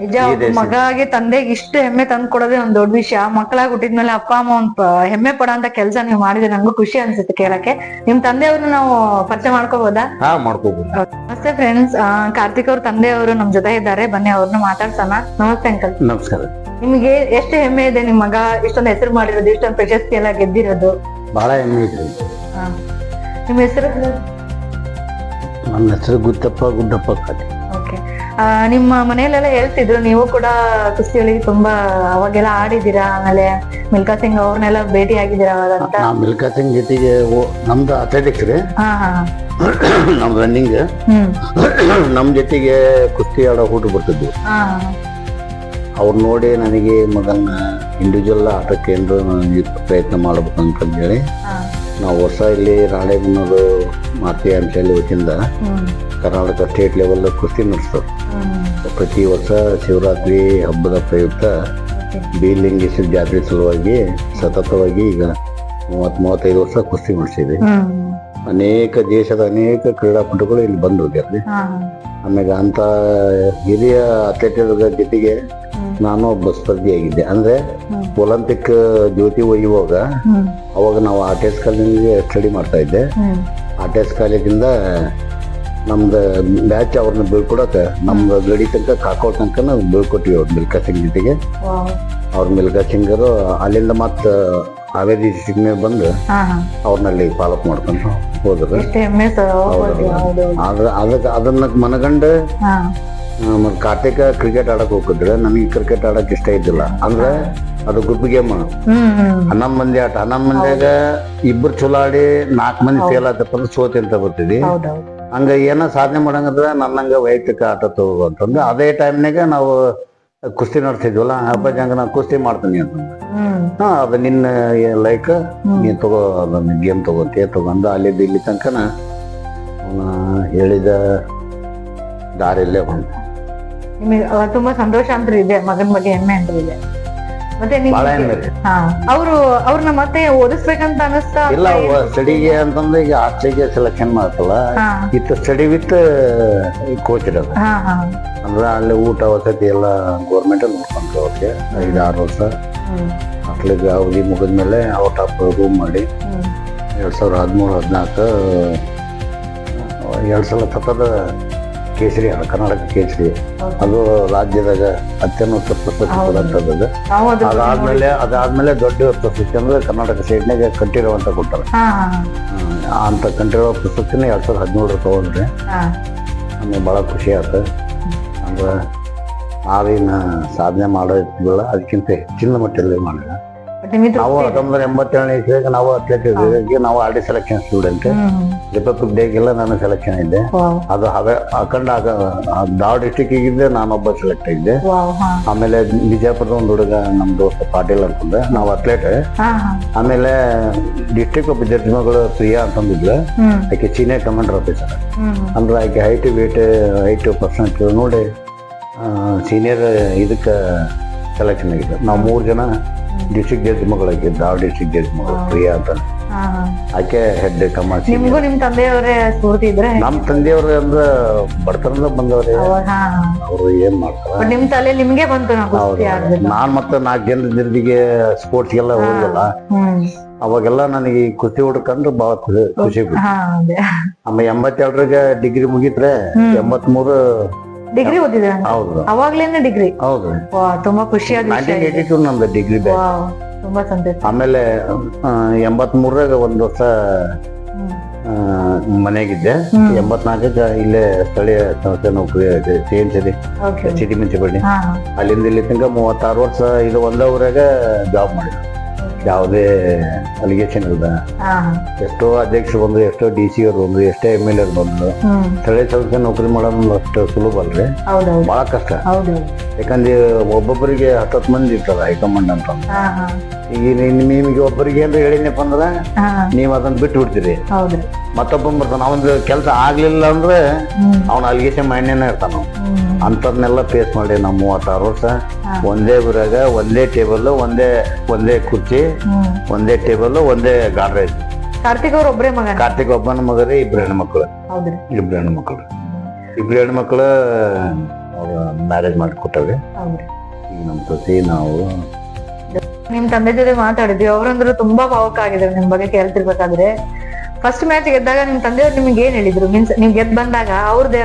[SPEAKER 2] ನಿಜ ಮಗಾಗಿ ತಂದೆಗೆ ಇಷ್ಟು ಹೆಮ್ಮೆ ತಂದು ಕೊಡೋದೇ ಒಂದ್ ದೊಡ್ಡ ವಿಷಯ. ಮಕ್ಕಳಾಗಿ ಹುಟ್ಟಿದ್ಮೇಲೆ ಅಪ್ಪ ಅಮ್ಮ ಒಂದ್ ಹೆಮ್ಮೆ ಪಡೋಂತ ಕೆಲಸ ನೀವು ಮಾಡಿದ್ರೆ ನಂಗೂ ಖುಷಿ ಅನ್ಸುತ್ತೆ ಕೇಳಕ್ಕೆ. ನಿಮ್ ತಂದೆಯವ್ರನ್ನ ನಾವು ಪರಿಚಯ ಮಾಡ್ಕೋಬಹುದಾ ನಮಸ್ತೆ ಫ್ರೆಂಡ್ಸ್. ಕಾರ್ತಿಕ್ ಅವ್ರ ತಂದೆಯವರು ನಮ್ ಜೊತೆ ಇದ್ದಾರೆ. ಬನ್ನಿ ಅವ್ರನ್ನ ಮಾತಾಡ್ಸೋಣ. ನಮಸ್ತೆ ಅಂಕಲ್.
[SPEAKER 3] ನಮಸ್ಕಾರ.
[SPEAKER 2] ನಿಮ್ಗೆ ಎಷ್ಟು ಹೆಮ್ಮೆ ಇದೆ ನಿಮ್ ಮಗ? ಇಷ್ಟೊಂದು ಹೆಸರು ಮಾಡಿರೋದು ಇಷ್ಟೊಂದು ಪ್ರಶಸ್ತಿ ಎಲ್ಲ ಗೆದ್ದಿರೋದು?
[SPEAKER 3] ಬಹಳ ಹೆಮ್ಮೆ ಇದೆ.
[SPEAKER 2] ಹಾ. ನಿಮ್ ಹೆಸರು?
[SPEAKER 3] ನನ್ನ ಹೆಸರು ಗುದ್ದಪ್ಪ ಗುಡ್ಡಪ್ಪ ಕಾಟಿ
[SPEAKER 2] ನಿಮ್ಮ ಮನೆಯಲ್ಲೆಲ್ಲ ಹೇಳ್ತಿದ್ರು ನೀವು ಕೂಡ ಕುಸ್ತಿಯಲ್ಲಿ ತುಂಬಾ ಅವಾಗೆಲ್ಲ ಆಡಿದ್ದೀರಾ ಆಮೇಲೆ ಮಿಲ್ಕಾ ಸಿಂಗ್ ಅವ್ರನ್ನೆಲ್ಲ ಭೇಟಿ ಆಗಿದ್ದೀರಾ ಅವಾಗ ಅಂತ?
[SPEAKER 3] ನಾ ಮಿಲ್ಕಾ ಸಿಂಗ್ ಜೊತೆಗೆ ಓ- ನಮ್ದು ಅಥ್ಲೆಟಿಕ್ಸ್ ರೀ.
[SPEAKER 2] ಹಾ ಹಾ *clears throat*
[SPEAKER 3] ನಮ್ ರನ್ನಿಂಗ್
[SPEAKER 2] ಹ್ಮ್. *clears throat*
[SPEAKER 3] ನಮ್ ಜೊತೆಗೆ ಕುಸ್ತಿ ಆಡೋ ಹುಟ್ಟು ಬರ್ತಿದ್ವಿ.
[SPEAKER 2] ಹಾ
[SPEAKER 3] ಅವ್ರು ನೋಡಿ ನನಗೆ ಮಗನ್ನ ಇಂಡಿವಿಜುವಲ್ ಆಟಕ್ಕೆ ಏನಾದ್ರು ನಾನು ಪ್ರಯತ್ನ ಮಾಡ್ಬೇಕು ಅಂತಂದೇಳಿ
[SPEAKER 2] ಹಾ.
[SPEAKER 3] ನಾವು ಹೊಸ ಇಲ್ಲಿ ರಾಣೆಬೆನ್ನೂರು ಮಾತೆ ಅಂತೇಳಿ ವತಿಯಿಂದ
[SPEAKER 2] ಹ್ಮ್.
[SPEAKER 3] ಕರ್ನಾಟಕ ಸ್ಟೇಟ್ ಲೆವೆಲ್ ಕುಸ್ತಿ ನಡೆಸ್ತಾರೆ ಪ್ರತಿ ವರ್ಷ ಶಿವರಾತ್ರಿ ಹಬ್ಬದ ಪ್ರಯುಕ್ತ ಬೀಲಿಂಗೇಶ್ವರ ಜಾತ್ರೆ ಸಲುವಾಗಿ ಸತತವಾಗಿ ಈಗ ಮೂವತ್ ಮೂವತ್ತೈದು ವರ್ಷ ಕುಸ್ತಿ
[SPEAKER 2] ಮಾಡಿಸಿದೆ
[SPEAKER 3] ಅನೇಕ ದೇಶದ ಅನೇಕ ಕ್ರೀಡಾಪಟುಗಳು ಇಲ್ಲಿ ಬಂದು ಹೋಗ್ಯಾರ್ರಿ. ಆಮೇಲೆ ಅಂತ ಹಿರಿಯ ಅಥ್ಲೆಟ್ಗಳ ಜೊತೆಗೆ ನಾನು ಒಬ್ಬ ಸ್ಪರ್ಧಿಯಾಗಿದ್ದೆ ಅಂದ್ರೆ ಒಲಿಂಪಿಕ್ ಜ್ಯೋತಿ ಒಯ್ಯುವಾಗ ಅವಾಗ ನಾವು ಆರ್ಟಿಎಸ್ ಕಾಲೇಜಿಗೆ ಸ್ಟಡಿ ಮಾಡ್ತಾ ಇದ್ದೆ.
[SPEAKER 2] ಆರ್ಟ್
[SPEAKER 3] ಎಸ್ ಕಾಲೇಜಿಂದ ನಮ್ದು ಬ್ಯಾಚ್ ಅವ್ರನ್ನ ಬೀಳ್ಕೊಡಕ್ಕೆ ನಮ್ದು ಗಡಿ ತನಕ ಕಾಕೋ ತನಕ ಬೀಳ್ಕೊಟ್ಟಿವಿ ಅವ್ರು ಮಿಲ್ಕಾ ಸಿಂಗ್ ಜೊತೆಗೆ. ಅವ್ರ ಮಿಲ್ಕಾ ಸಿಂಗರು ಅಲ್ಲಿಂದ ಮತ್ತೆ ಹಾವೇರಿ ಡಿಸ್ಟಿಕ್ ಮೇಲೆ ಬಂದು ಅವ್ರನ್ನಲ್ಲಿ ಫಾಲೋಅಪ್ ಮಾಡ್ಕೊಂಡು ಹೋದ್ರು. ಆದ್ರೆ ಅದಕ್ಕೆ ಅದನ್ನ ಮನಗಂಡು ಮತ್ತೆ ಕಾರ್ತಿಕ ಕ್ರಿಕೆಟ್ ಆಡಕ್ ಹೋಗಿದ್ರೆ ನನಗೆ ಕ್ರಿಕೆಟ್ ಆಡಕ್ ಇಷ್ಟ ಇದ್ದಿಲ್ಲ. ಅಂದ್ರೆ ಅದು ಗ್ರೂಪ್ ಗೇಮ್. ಹನ್ನೊಂದ್ ಮಂದಿ ಆಟ. ಹನ್ನೊಂದ್ ಮಂದಿಯಾಗ ಇಬ್ರು ಚಲೋ ಆಡಿ ನಾಲ್ಕು ಮಂದಿ ಫೇಲ್ ಆತಪ್ಪ ಅಂದ್ರೆ ಸೋತಿ ಅಂತ ಬರ್ತಿದ್ವಿ. ಹಂಗ ಏನೋ ಸಾಧನೆ ಮಾಡಂಗಂದ್ರೆ ನನ್ನಂಗ ವೈಯಕ್ತಿಕ ಆಟ ತಗೋ ಅಂತಂದು. ಅದೇ ಟೈಮ್ನಾಗ ನಾವು ಕುಸ್ತಿ ನಡೆಸಿದ್ವಲ್ಲ ಅಪ್ಪಾಜಿ ಜಂಗ ನಾ ಕುಸ್ತಿ ಮಾಡ್ತೀನಿ ಅಂತ
[SPEAKER 2] ಹ್ಮ್.
[SPEAKER 3] ಹಾ ಅದು ನಿನ್ನ ಲೈಕ್ ನೀನು ತಗೋ ಅದನ್ನ ಗೇಮ್ ತಗೋತೀಯ ತಗೊಂಡು ಅಲ್ಲಿದ್ದು ಇಲ್ಲಿ ತನಕನ ಹೇಳಿದ ದಾರಿಯಲ್ಲೇ ಬಂತು
[SPEAKER 2] ನಿಮಗೆ ತುಂಬಾ ಸಂತೋಷ ಅಂತ ಇದೆ ಮಗನ ಬಗ್ಗೆ ಹೆಮ್ಮೆ ಅಂತ ಇದೆ. ಮತ್ತೆ
[SPEAKER 3] ಬಹಳ
[SPEAKER 2] ಅವರು ಅವ್ರನ್ನ ಮತ್ತೆ ಓದಿಸ್ಬೇಕಂತ ಅನಿಸ್ತಾ
[SPEAKER 3] ಇಲ್ಲ ಸ್ಟಡಿಗೆ ಅಂತಂದ್ರೆ ಈಗ ಆಚೆಗೆ ಸೆಲೆಕ್ಷನ್ ಮಾಡ್ತಲ್ಲ ಇತ್ತ ಸ್ಟಡಿ ವಿತ್ ಕೋಚ್ ಇರೋದು. ಅಂದ್ರೆ ಅಲ್ಲಿ ಊಟ ವಸತಿ ಎಲ್ಲ ಗೌರ್ಮೆಂಟ್ ನೋಡ್ಕೊಂಡ್ರು ಅವ್ರಿಗೆ ಐದು ಆರು ವರ್ಷ. ಮಕ್ಳಿಗೆ ಅವಧಿ ಮುಗಿದ್ಮೇಲೆ ಔಟ್ ಆಫ್ ರೂಮ್ ಮಾಡಿ ಎರಡ್ ಸಾವಿರದ ಹದಿಮೂರು ಹದಿನಾಲ್ಕು ಎರಡು ಸಲ ಸತತ ಕೇಸರಿ ಕರ್ನಾಟಕ ಕೇಸರಿ. ಅದು ರಾಜ್ಯದಾಗ ಅತ್ಯುನ್ನತ ಪ್ರಶಸ್ತಿ. ಕೊಡಂತದ್ದು ಅದಾದ್ಮೇಲೆ ಅದಾದ್ಮೇಲೆ ದೊಡ್ಡ ಪ್ರಶಸ್ತಿ ಅಂದ್ರೆ ಕರ್ನಾಟಕ ಸೈಡ್ನಾಗ ಕಂಠೀರವ ಅಂತ ಕೊಟ್ಟಾರೆ. ಅಂತ ಕಂಠೀರವ ಪ್ರಶಸ್ತಿನ ಎರಡ್ ಸಾವಿರದ ಹದಿಮೂರು ತಗೊಂಡ್ರೆ ನಮಗೆ ಭಾಳ ಖುಷಿ ಆಯ್ತು ಅಂದ್ರೆ ನಾವೇನ ಸಾಧನೆ ಮಾಡೋದಿಲ್ಲ ಅದಕ್ಕಿಂತ ಹೆಚ್ಚಿನ ಮಟ್ಟದಲ್ಲಿ ಮಾಡಿದ ನಾವು ಹತ್ತೊಂಬತ್ತು ಎಂಬತ್ತೇಳನೇ ಇಸ್ವಿಯಾಗ ನಾವು ಅಥ್ಲೆಟಿಕ್ಸ್ ನಾವು R D selection student republic ಡೇಗೆಲ್ಲ ನಾನು ಸೆಲೆಕ್ಷನ್ ಇದ್ದೆ. ಅದು ಹವೆ ಅಖಂಡ ಆಗ ದಾವ್ ಡಿಸ್ಟಿಕ್ ಇದ್ದೆ ನಾನೊಬ್ಬ ಸೆಲೆಕ್ಟ್ ಆಗಿದ್ದೆ ಆಮೇಲೆ ಬಿಜಾಪುರದ ಒಂದು ಹುಡುಗ ನಮ್ಮ ದೋಸ್ತ ಪಾಟೀಲ್ ಅಂತಂದ ನಾವು ಅಥ್ಲೆಟ್ ಆಮೇಲೆ ಡಿಸ್ಟಿಕ್ ಮಗಳು ಪ್ರಿಯಾ ಅಂತಂದಿದ್ಲು ಆಕೆ ಚೀನಿಯರ್ ಕಮಾಂಡರ್ ಆಫೀಸರ್ ಅಂದ್ರೆ ಆಕೆ ಹೈಟ್ ವೇಟ್ ಹೈಟ್ ಪರ್ಸೆಂಟ್ ನೋಡಿ ಸೀನಿಯರ್ ಇದಕ್ಕೆ ಸೆಲೆಕ್ಷನ್ ಆಗಿದೆ ನಾವು ಮೂರು ಜನ ಡಿಸ್ಟಿಕ್ ಜಡ್ಜ್ ಮಗಳಾಗಿ ದಾವ್ ಡಿಸ್ಟ್ರಿಕ್ಟ್ ಜಡ್ಜ್ ಮಗಳು ಪ್ರಿಯಾ ಅಂತ ಆಕೆ ಹೆಡ್ ಕಮಾಂಡ್
[SPEAKER 2] ನಿಮ್ಗೂ ನಿಮ್ಮ ತಂದೆಯವರೇ ಸ್ಫೂರ್ತಿ ಇದ್ರೆ?
[SPEAKER 3] ನಮ್ಮ ತಂದೆಯವ್ರ ಅಂದ್ರೆ ಬಡತನದ ಬಂದವ್ರೆ. ಅವರು ಏನ್ ಮಾಡ್ತಾರ?
[SPEAKER 2] ಬಟ್ ನಿಮ್ ತಲೆ ನಿಮ್ಗೆ ಬಂತು
[SPEAKER 3] ನಾನ್ ಮತ್ತೆ ನಾಲ್ಕು ಜನರ ನಿರ್ದಿಗೆ ಸ್ಪೋರ್ಟ್ಸ್ಗೆಲ್ಲ ಹೋಗಲ್ಲ. ಅವಾಗೆಲ್ಲ ನನಗೆ ಕುಸ್ತಿ ಹುಡ್ಕಂದ್ರೆ ಬಹಳ ಖುಷಿ ಖುಷಿ ಆಮೇಲೆ ಎಂಬತ್ತೆರಡರಾಗ ಡಿಗ್ರಿ ಮುಗಿತ್ರೆ
[SPEAKER 2] ಹ್ಮ್.
[SPEAKER 3] ಎಂಬತ್ಮೂರು
[SPEAKER 2] ಡಿಗ್ರಿ ಓದಿದ್ರ
[SPEAKER 3] ಹೌದು.
[SPEAKER 2] ಅವಾಗ್ಲೇನೆ ಡಿಗ್ರಿ
[SPEAKER 3] ಹೌದು.
[SPEAKER 2] ತುಂಬಾ ಖುಷಿ ವಿಷಯ
[SPEAKER 3] ನೈನ್ಟೀನ್
[SPEAKER 2] ಇದೆ.
[SPEAKER 3] ಏಯ್ಟಿ ಟು ನಮ್ದು ಡಿಗ್ರಿ ಬ್ಯಾಚ್
[SPEAKER 2] ತುಂಬಾ ಸಂತೋಷ.
[SPEAKER 3] ಆಮೇಲೆ ಎಂಬತ್ ಮೂರಾಗ ಒಂದ್ ವರ್ಷ ಮನೆಗಿದ್ದೆ. ಎಂಬತ್ನಾಲ್ಕಕ್ಕೆ ಇಲ್ಲೇ ಸ್ಥಳೀಯ ಸಂಸ್ಥೆ ನೌಕರಿ ಸಿ ಎನ್ ಸಿಟಿ ಮುನ್ಸಿಪಾಲಿಟಿ. ಅಲ್ಲಿಂದ ಇಲ್ಲಿ ತನಕ ಮೂವತ್ತಾರು ವರ್ಷ ಇದು ಒಂದೇ ಊರಾಗ ಜಾಬ್ ಮಾಡಿದೆ
[SPEAKER 2] Okay.
[SPEAKER 3] ಯಾವುದೇ ಅಲಿಗೇಷನ್ ಇಲ್ಲ ಎಷ್ಟೋ ಅಧ್ಯಕ್ಷರು ಬಂದ್ರು ಎಷ್ಟೋ ಡಿ ಸಿ ಅವ್ರು ಬಂದ್ರು ಎಷ್ಟೋ ಎಂ ಎಲ್ ಎರ್ ಬಂದ್ರು. ಸ್ಥಳೀಯ ಸಂಸ್ಥೆ ನೌಕರಿ ಮಾಡೋದು ಅಷ್ಟು ಸುಲಭ ಅಲ್ರಿ? ಬಹಳ ಕಷ್ಟ. ಯಾಕಂದ್ರೆ ಒಬ್ಬೊಬ್ಬರಿಗೆ ಹತ್ತತ್ತು ಮಂದಿ ಇರ್ತದ ಹೈಕಮಾಂಡ್ ಅಂತ. ಈಗ ನೀನ್- ನಿಮಗೆ ಒಬ್ಬರಿಗೆ ಏನ್ರ ಹೇಳಿನಪ್ಪ ಅಂದ್ರೆ
[SPEAKER 2] ಹಾ.
[SPEAKER 3] ನೀವು ಅದನ್ನ ಬಿಟ್ಟು ಬಿಡ್ತೀರಿ.
[SPEAKER 2] ಹೌದ್ರಿ
[SPEAKER 3] ಮತ್ತೊಬ್ಬ ಬರ್ತಾನ ಅವನ್ ಕೆಲಸ ಆಗ್ಲಿಲ್ಲ ಅಂದ್ರೆ
[SPEAKER 2] ಹ್ಮ್.
[SPEAKER 3] ಅವ್ನ ಅಲ್ಲಿಗೆ ಮಾಡ್ನೇನೆ ಇರ್ತಾನ ಅವ್ನು.
[SPEAKER 2] ಹ್ಮ್.
[SPEAKER 3] ಅಂಥದ್ನೆಲ್ಲ ಫೇಸ್ ಮಾಡಿ ನಾವು ಮೂವತ್ತಾರು ವರ್ಷ ಒಂದೇ ಊರಾಗ ಒಂದೇ ಟೇಬಲ್ ಒಂದೇ ಒಂದೇ ಕುರ್ಚಿ
[SPEAKER 2] ಹ್ಮ್.
[SPEAKER 3] ಒಂದೇ ಟೇಬಲ್ ಒಂದೇ ಗಾಡ್ರೇಜ್
[SPEAKER 2] ಕಾರ್ತಿಕ್ ಅವ್ರ ಒಬ್ಬರೇ ಮಗ
[SPEAKER 3] ಕಾರ್ತಿಕ್ ಒಬ್ಬನ ಮಗರಿ ಇಬ್ರು ಹೆಣ್ಮಕ್ಳು.
[SPEAKER 2] ಹೌದ್ರಿ.
[SPEAKER 3] ಇಬ್ರು ಹೆಣ್ಮಕ್ಳು. ಇಬ್ರು ಹೆಣ್ಮಕ್ಳು ಮ್ಯಾರೇಜ್ ಮಾಡಿ ಕೊಟ್ಟವ್ರಿ
[SPEAKER 2] ಹೌದ್ರಿ.
[SPEAKER 3] ಈಗ ನಮ್ಮ ಸೊಸಿ ನಾವು
[SPEAKER 2] ನಿಮ್ ತಂದೆ ಜೊತೆ ಮಾತಾಡಿದ್ವಿ ಅವ್ರಂದ್ರು ತುಂಬಾ ಭಾವಕ ಆಗಿದ್ದಾರೆ ನಿಮ್ ಬಗ್ಗೆ ಕೇಳ್ತಿರ್ಬೇಕಾದ್ರೆ. ಫಸ್ಟ್ ಮ್ಯಾಚ್ ಗೆದ್ದಾಗ ನಿಮ್ ತಂದೆಯವ್ರು ನಿಮ್ಗೆ ಏನ್ ಹೇಳಿದ್ರು? ಮೀನ್ಸ್ ನೀವ್ ಗೆದ್ ಬಂದಾಗ ಅವ್ರದ್ದು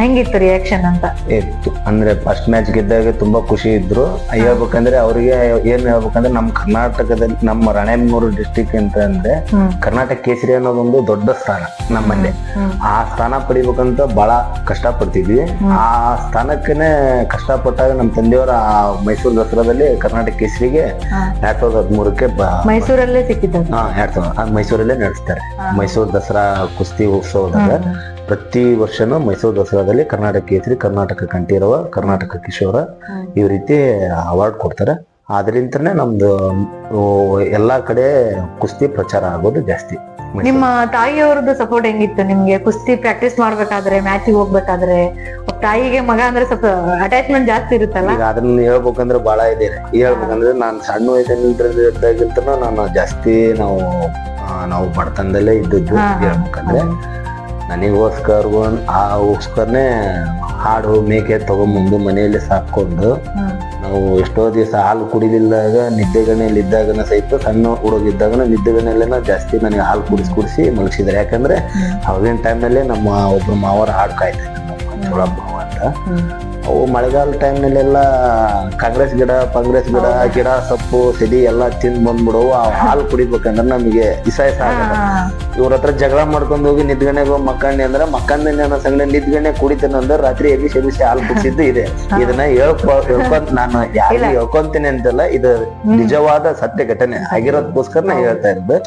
[SPEAKER 2] ಹೆಂಗಿತ್ತು ರಿಯಾಕ್ಷನ್ ಅಂತ?
[SPEAKER 1] ಇತ್ತು. ಅಂದ್ರೆ ಫಸ್ಟ್ ಮ್ಯಾಚ್ ಗೆದ್ದಾಗ ತುಂಬಾ ಖುಷಿ ಇದ್ರು. ಹೇಳ್ಬೇಕಂದ್ರೆ ಅವ್ರಿಗೆ ಏನ್ ಹೇಳ್ಬೇಕಂದ್ರೆ ನಮ್ ಕರ್ನಾಟಕದಲ್ಲಿ ನಮ್ಮ ರಾಣೆಬೆನ್ನೂರು ಡಿಸ್ಟಿಕ್ ಅಂತ ಅಂದ್ರೆ ಕರ್ನಾಟಕ ಕೇಸರಿ ಅನ್ನೋದೊಂದು ದೊಡ್ಡ ಸ್ಥಾನ ನಮ್ಮಲ್ಲಿ. ಆ ಸ್ಥಾನ ಪಡಿಬೇಕಂತ ಬಹಳ ಕಷ್ಟ ಪಡ್ತಿದ್ವಿ ಆ ಸ್ಥಾನಕ್ಕನೆ ಕಷ್ಟಪಟ್ಟಾಗ ನಮ್ ತಂದೆಯವರ ಆ ಮೈಸೂರು ದಸರಾದಲ್ಲಿ ಕರ್ನಾಟಕ ಕೇಸರಿಗೆ. ಎರಡ್ ಸಾವಿರದ ಹದಿಮೂರಕ್ಕೆ
[SPEAKER 2] ಮೈಸೂರಲ್ಲೇ ಸಿಕ್ಕಿದ್ದ
[SPEAKER 1] ಹಾ ಎರಡ್ ಮೈಸೂರಲ್ಲೇ ನಡೆಸ್ತಾರೆ. ಮೈಸೂರು ದಸರಾ ಕುಸ್ತಿ ಉತ್ಸವದಾಗ ಪ್ರತಿ ವರ್ಷನೂ ಮೈಸೂರು ದಸರಾದಲ್ಲಿ ಕರ್ನಾಟಕ ಕೇಸರಿ ಕರ್ನಾಟಕ ಕಂಠೀರವ ಕರ್ನಾಟಕ ಕಿಶೋರ ಈ ರೀತಿ ಅವಾರ್ಡ್ ಕೊಡ್ತಾರೆ. ಆದ್ರಿಂದನೇ ನಮ್ದು ಎಲ್ಲಾ ಕಡೆ ಕುಸ್ತಿ ಪ್ರಚಾರ ಆಗೋದು ಜಾಸ್ತಿ
[SPEAKER 2] ನಿಮ್ಮ ತಾಯಿಯವ್ರದ್ದು ಸಪೋರ್ಟ್ ಹೆಂಗಿತ್ತು? ನಿಮ್ಗೆ ಕುಸ್ತಿ ಪ್ರಾಕ್ಟೀಸ್ ಮಾಡ್ಬೇಕಾದ್ರೆ ಮ್ಯಾಚಿಗೆ ಹೋಗ್ಬೇಕಾದ್ರೆ ತಾಯಿಗೆ ಮಗ ಅಂದ್ರೆ ಸ್ವಲ್ಪ ಅಟ್ಯಾಚ್ಮೆಂಟ್ ಜಾಸ್ತಿ ಇರುತ್ತಲ್ಲ?
[SPEAKER 1] ಈಗ ಅದನ್ನ ಹೇಳ್ಬೇಕಂದ್ರೆ ಬಹಳ ಇದೆ. ಹೇಳ್ಬೇಕಂದ್ರೆ ನಾನು ಸಣ್ಣ ವಯಸ್ಸಿನಿಂದ ನಾನು ಜಾಸ್ತಿ ನಾವು ನಾವು ಬಡತನದಲ್ಲೇ ಇದ್ದದ್ದು. ಹೇಳ್ಬೇಕಂದ್ರೆ ನನಗೋಸ್ಕರ ಆಗೋಸ್ಕರನೇ ಹಾಡು ಮೇಕೆ ತಗೊಂಬಂದು ಮನೆಯಲ್ಲಿ ಸಾಕೊಂಡು ನಾವು ಎಷ್ಟೋ ದಿವಸ ಹಾಲು ಕುಡಿಲಿಲ್ದಾಗ ನಿದ್ದೆಗಣೆಯಲ್ಲಿ ಇದ್ದಾಗನ ಸಹಿತ ಸಣ್ಣ ಹುಡುಗಿದ್ದಾಗನ ನಿದ್ದೆಗಣೆಯಲ್ಲೇನ ಜಾಸ್ತಿ ನನಗೆ ಹಾಲು ಕುಡಿಸಿ ಕುಡಿಸಿ ಮಲಗಿಸಿದ್ರೆ ಯಾಕಂದ್ರೆ. ಅವಾಗಿನ ಟೈಮಲ್ಲೇ ನಮ್ಮ ಒಬ್ರು ಮಾವರ ಹಾಡು ಕಾಯ್ತಾ ಇದ್ದಾರೆ ನಮ್ಮ ಮಾವ ಅಂತ. ಅವು ಮಳೆಗಾಲ ಟೈಮ್ನಲ್ಲೆಲ್ಲ ಕಾಂಗ್ರೆಸ್ ಗಿಡ ಕಾಂಗ್ರೆಸ್ ಗಿಡ ಗಿಡ ಸೊಪ್ಪು ಸಿಡಿ ಎಲ್ಲ ತಿಂದ್ ಬಂದ್ಬಿಡವು. ಆ ಹಾಲು ಕುಡಿಬೇಕಂದ್ರೆ ನಮಗೆ ಇಸಾಯ ಆಗಲ್ಲ. ಇವ್ರ ಹತ್ರ ಜಗಳ ಮಾಡ್ಕೊಂಡು ಹೋಗಿ ನಿದ್ಗಣೆಗೆ ಮಕ್ಕಂಡಿ ಅಂದ್ರೆ ಮಕ್ಕಂದ ಅನ್ನೋ ಸಂಗಡ ನಿದ್ಗಣೆ ಕುಡಿತೇನೆ ಅಂದ್ರೆ ರಾತ್ರಿ ಎಬಿಸಿ ಎಬಿಸಿ ಹಾಲು ಕುಡಿಸಿದ್ದು ಇದೆ. ಇದನ್ನ ಹೇಳ್ಕೊ ಹೇಳ್ಕೊಂತ ನಾನು ಯಾರಿಗೆ ಹೇಳ್ಕೊಂತೀನಿ ಅಂತಲ್ಲ ಇದು ನಿಜವಾದ ಸತ್ಯ ಘಟನೆ. ಆಗಿರೋದಕ್ಕೋಸ್ಕರ ನಾ ಹೇಳ್ತಾ ಇರೋದು.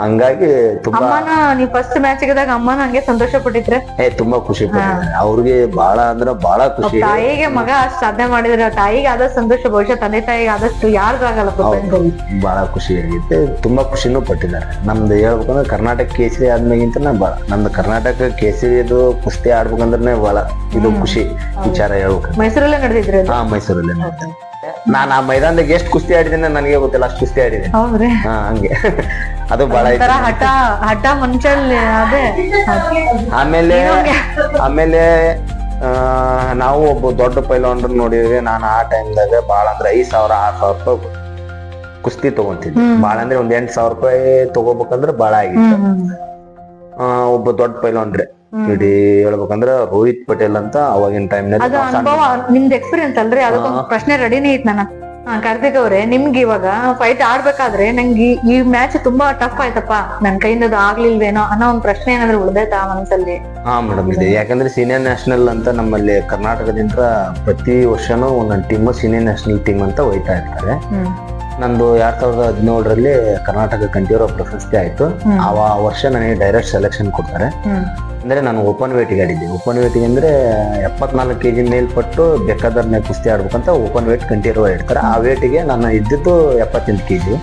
[SPEAKER 1] ಹಂಗಾಗಿ ತುಂಬಾ
[SPEAKER 2] ಅಮ್ಮನ ನೀವ್ ಫಸ್ಟ್ ಮ್ಯಾಚ್ ಗೆದಾಗ ಅಮ್ಮನ ಹಂಗೆ ಸಂತೋಷ ಪಟ್ಟಿದ್ರೆ?
[SPEAKER 1] ಏ ತುಂಬಾ ಖುಷಿ ಪಟ್ಟಿದ್ದಾರೆ ಅವ್ರಿಗೆ ಬಹಳ ಅಂದ್ರೆ ಬಹಳ ಖುಷಿ.
[SPEAKER 2] ತಾಯಿಗೆ ಮಗ ಅಷ್ಟ್ ಸಾಧನೆ ಮಾಡಿದ್ರೆ ತಾಯಿಗೆ ಆದಷ್ಟು ಸಂತೋಷ ಬಹುಶಃ ತಂದೆ ತಾಯಿಗೆ ಆದಷ್ಟು ಯಾರಿಗೂ ಆಗಲ್ಲ ಪ್ರಪಂಚದಲ್ಲಿ
[SPEAKER 1] ಬಹಳ ಖುಷಿ ಆಗೈತೆ ತುಂಬಾ ಖುಷಿನೂ ಪಟ್ಟಿದ್ದಾರೆ. ನಮ್ದು ಹೇಳ್ಬೇಕಂದ್ರೆ ಕರ್ನಾಟಕ ಕೇಸರಿ ಆದ್ಮೇಗಿಂತ ಬಹಳ. ನಮ್ದು ಕರ್ನಾಟಕ ಕೇಸರಿದು ಕುಸ್ತಿ ಆಡ್ಬೇಕಂದ್ರೆ ಬಹಳ. ಇದು ಖುಷಿ. ವಿಚಾರ ಹೇಳ್ಬೇಕು.
[SPEAKER 2] ಮೈಸೂರಲ್ಲೇ ನಡೆದಿದ್ರೆ
[SPEAKER 1] ಹಾ ಮೈಸೂರಲ್ಲಿ ನಾನು ಆ ಮೈದಾನದಾಗ ಎಷ್ಟು ಕುಸ್ತಿ ಆಡಿದ್ದೇನೆ ನನಗೆ ಗೊತ್ತಿಲ್ಲ. ಅಷ್ಟು ಕುಸ್ತಿ
[SPEAKER 2] ಆಡಿದೆ
[SPEAKER 1] ಹಾ ಹಂಗೆ. ಅದು ಬಹಳ
[SPEAKER 2] ಒಂಥರ ಹಠ ಹಠ ಮನುಷ್ಯಲ್ಲಿ ಅದೇ.
[SPEAKER 1] ಆಮೇಲೆ ಆಮೇಲೆ ನಾವು ಒಬ್ಬ ದೊಡ್ಡ ಪೈಲೋನ್ ನೋಡಿದ್ರೆ ನಾನು ಆ ಟೈಮ್ದಾಗ ಭಾಳ ಅಂದ್ರೆ ಐದ್ ಸಾವಿರ ಆರ್ ಸಾವಿರ ರೂಪಾಯಿ ಕುಸ್ತಿ ತಗೊಂತಿದ್ದೆ.
[SPEAKER 2] ಬಹಳ
[SPEAKER 1] ಭಾಳ ಅಂದ್ರೆ ಒಂದ್ ಎಂಟ್ ಸಾವಿರ ರೂಪಾಯಿ ತಗೋಬೇಕಂದ್ರೆ ಭಾಳ ಆಗಿತ್ತು. ಒಬ್ಬ ದೊಡ್ಡ ಪೈಲವಾನ್ರಿ
[SPEAKER 2] ರೀ
[SPEAKER 1] ಇಡೀ ಹೇಳ್ಬೇಕಂದ್ರ ರೋಹಿತ್ ಪಟೇಲ್ ಅಂತ ಅವಾಗಿನ ಟೈಮ್ನಲ್ಲಿ
[SPEAKER 2] ಅನುಭವ ನಿಮ್ದು ಎಕ್ಸ್ಪೀರಿಯನ್ಸ್ ಅಲ್ರಿ? ಅದಕ್ಕೊಂದು ಪ್ರಶ್ನೆ ರೆಡಿನೇ ಐತ್ ನನ್ನ ಹಾ ಕಾರ್ತಿಕ್ ಅವ್ರೆ ನಿಮ್ಗೆ ಇವಾಗ ಫೈಟ್ ಆಡ್ಬೇಕಾದ್ರೆ ನಂಗೆ ಈ- ಮ್ಯಾಚ್ ತುಂಬಾ ಟಫ್ ಆಯ್ತಪ್ಪ. ನನ್ ಕೈಯಿಂದ ಅದು ಆಗ್ಲಿಲ್ವೇನೋ ಅನ್ನೋ ಒಂದ್ ಪ್ರಶ್ನೆ ಏನಾದ್ರು ಉಳ್ದೈತಾ ಮನಸ್ಸಲ್ಲಿ
[SPEAKER 1] ಹಾ ಮೇಡಮ್ ಇದೆ. ಯಾಕಂದ್ರೆ ಸೀನಿಯರ್ ನ್ಯಾಷನಲ್ ಅಂತ ನಮ್ಮಲ್ಲಿ ಕರ್ನಾಟಕದಿಂದ ಪ್ರತಿ ವರ್ಷನೂ ಒಂದೊಂದು ಟೀಮ್ ಸೀನಿಯರ್ ನ್ಯಾಷನಲ್ ಟೀಮ್ ಅಂತ ಹೋಯ್ತಾ ಇರ್ತಾರೆ. ನಂದು ಎರಡ್ ಸಾವಿರದ ಹದಿನೇಳರಲ್ಲಿ ಕರ್ನಾಟಕ ಕಂಠೀರ ಪ್ರಶಸ್ತಿ ಆಯ್ತು. ಆ ವರ್ಷ ನನಗೆ ಡೈರೆಕ್ಟ್ ಸೆಲೆಕ್ಷನ್ ಕೊಡ್ತಾರೆ. ಅಂದ್ರೆ ನಾನು ಓಪನ್ ವೇಟಿಗೆ ಆಡಿದ್ದೆ. ಓಪನ್ ವೇಟಿಗೆ ಅಂದ್ರೆ ಎಪ್ಪತ್ನಾಲ್ಕು ಕೆಜಿ ಮೇಲ್ಪಟ್ಟು ಬೇಕಾದ್ರೆ ಕುಸ್ತಿ ಆಡ್ಬೇಕಂತ ಓಪನ್ ವೇಟ್ ಕಂಠೀರವ ಇಡ್ತಾರೆ. ಆ ವೇಟಿಗೆ ನಾನು ಇದ್ದಿದ್ದು ಎಪ್ಪತ್ತೆಂಟು ಕೆಜಿ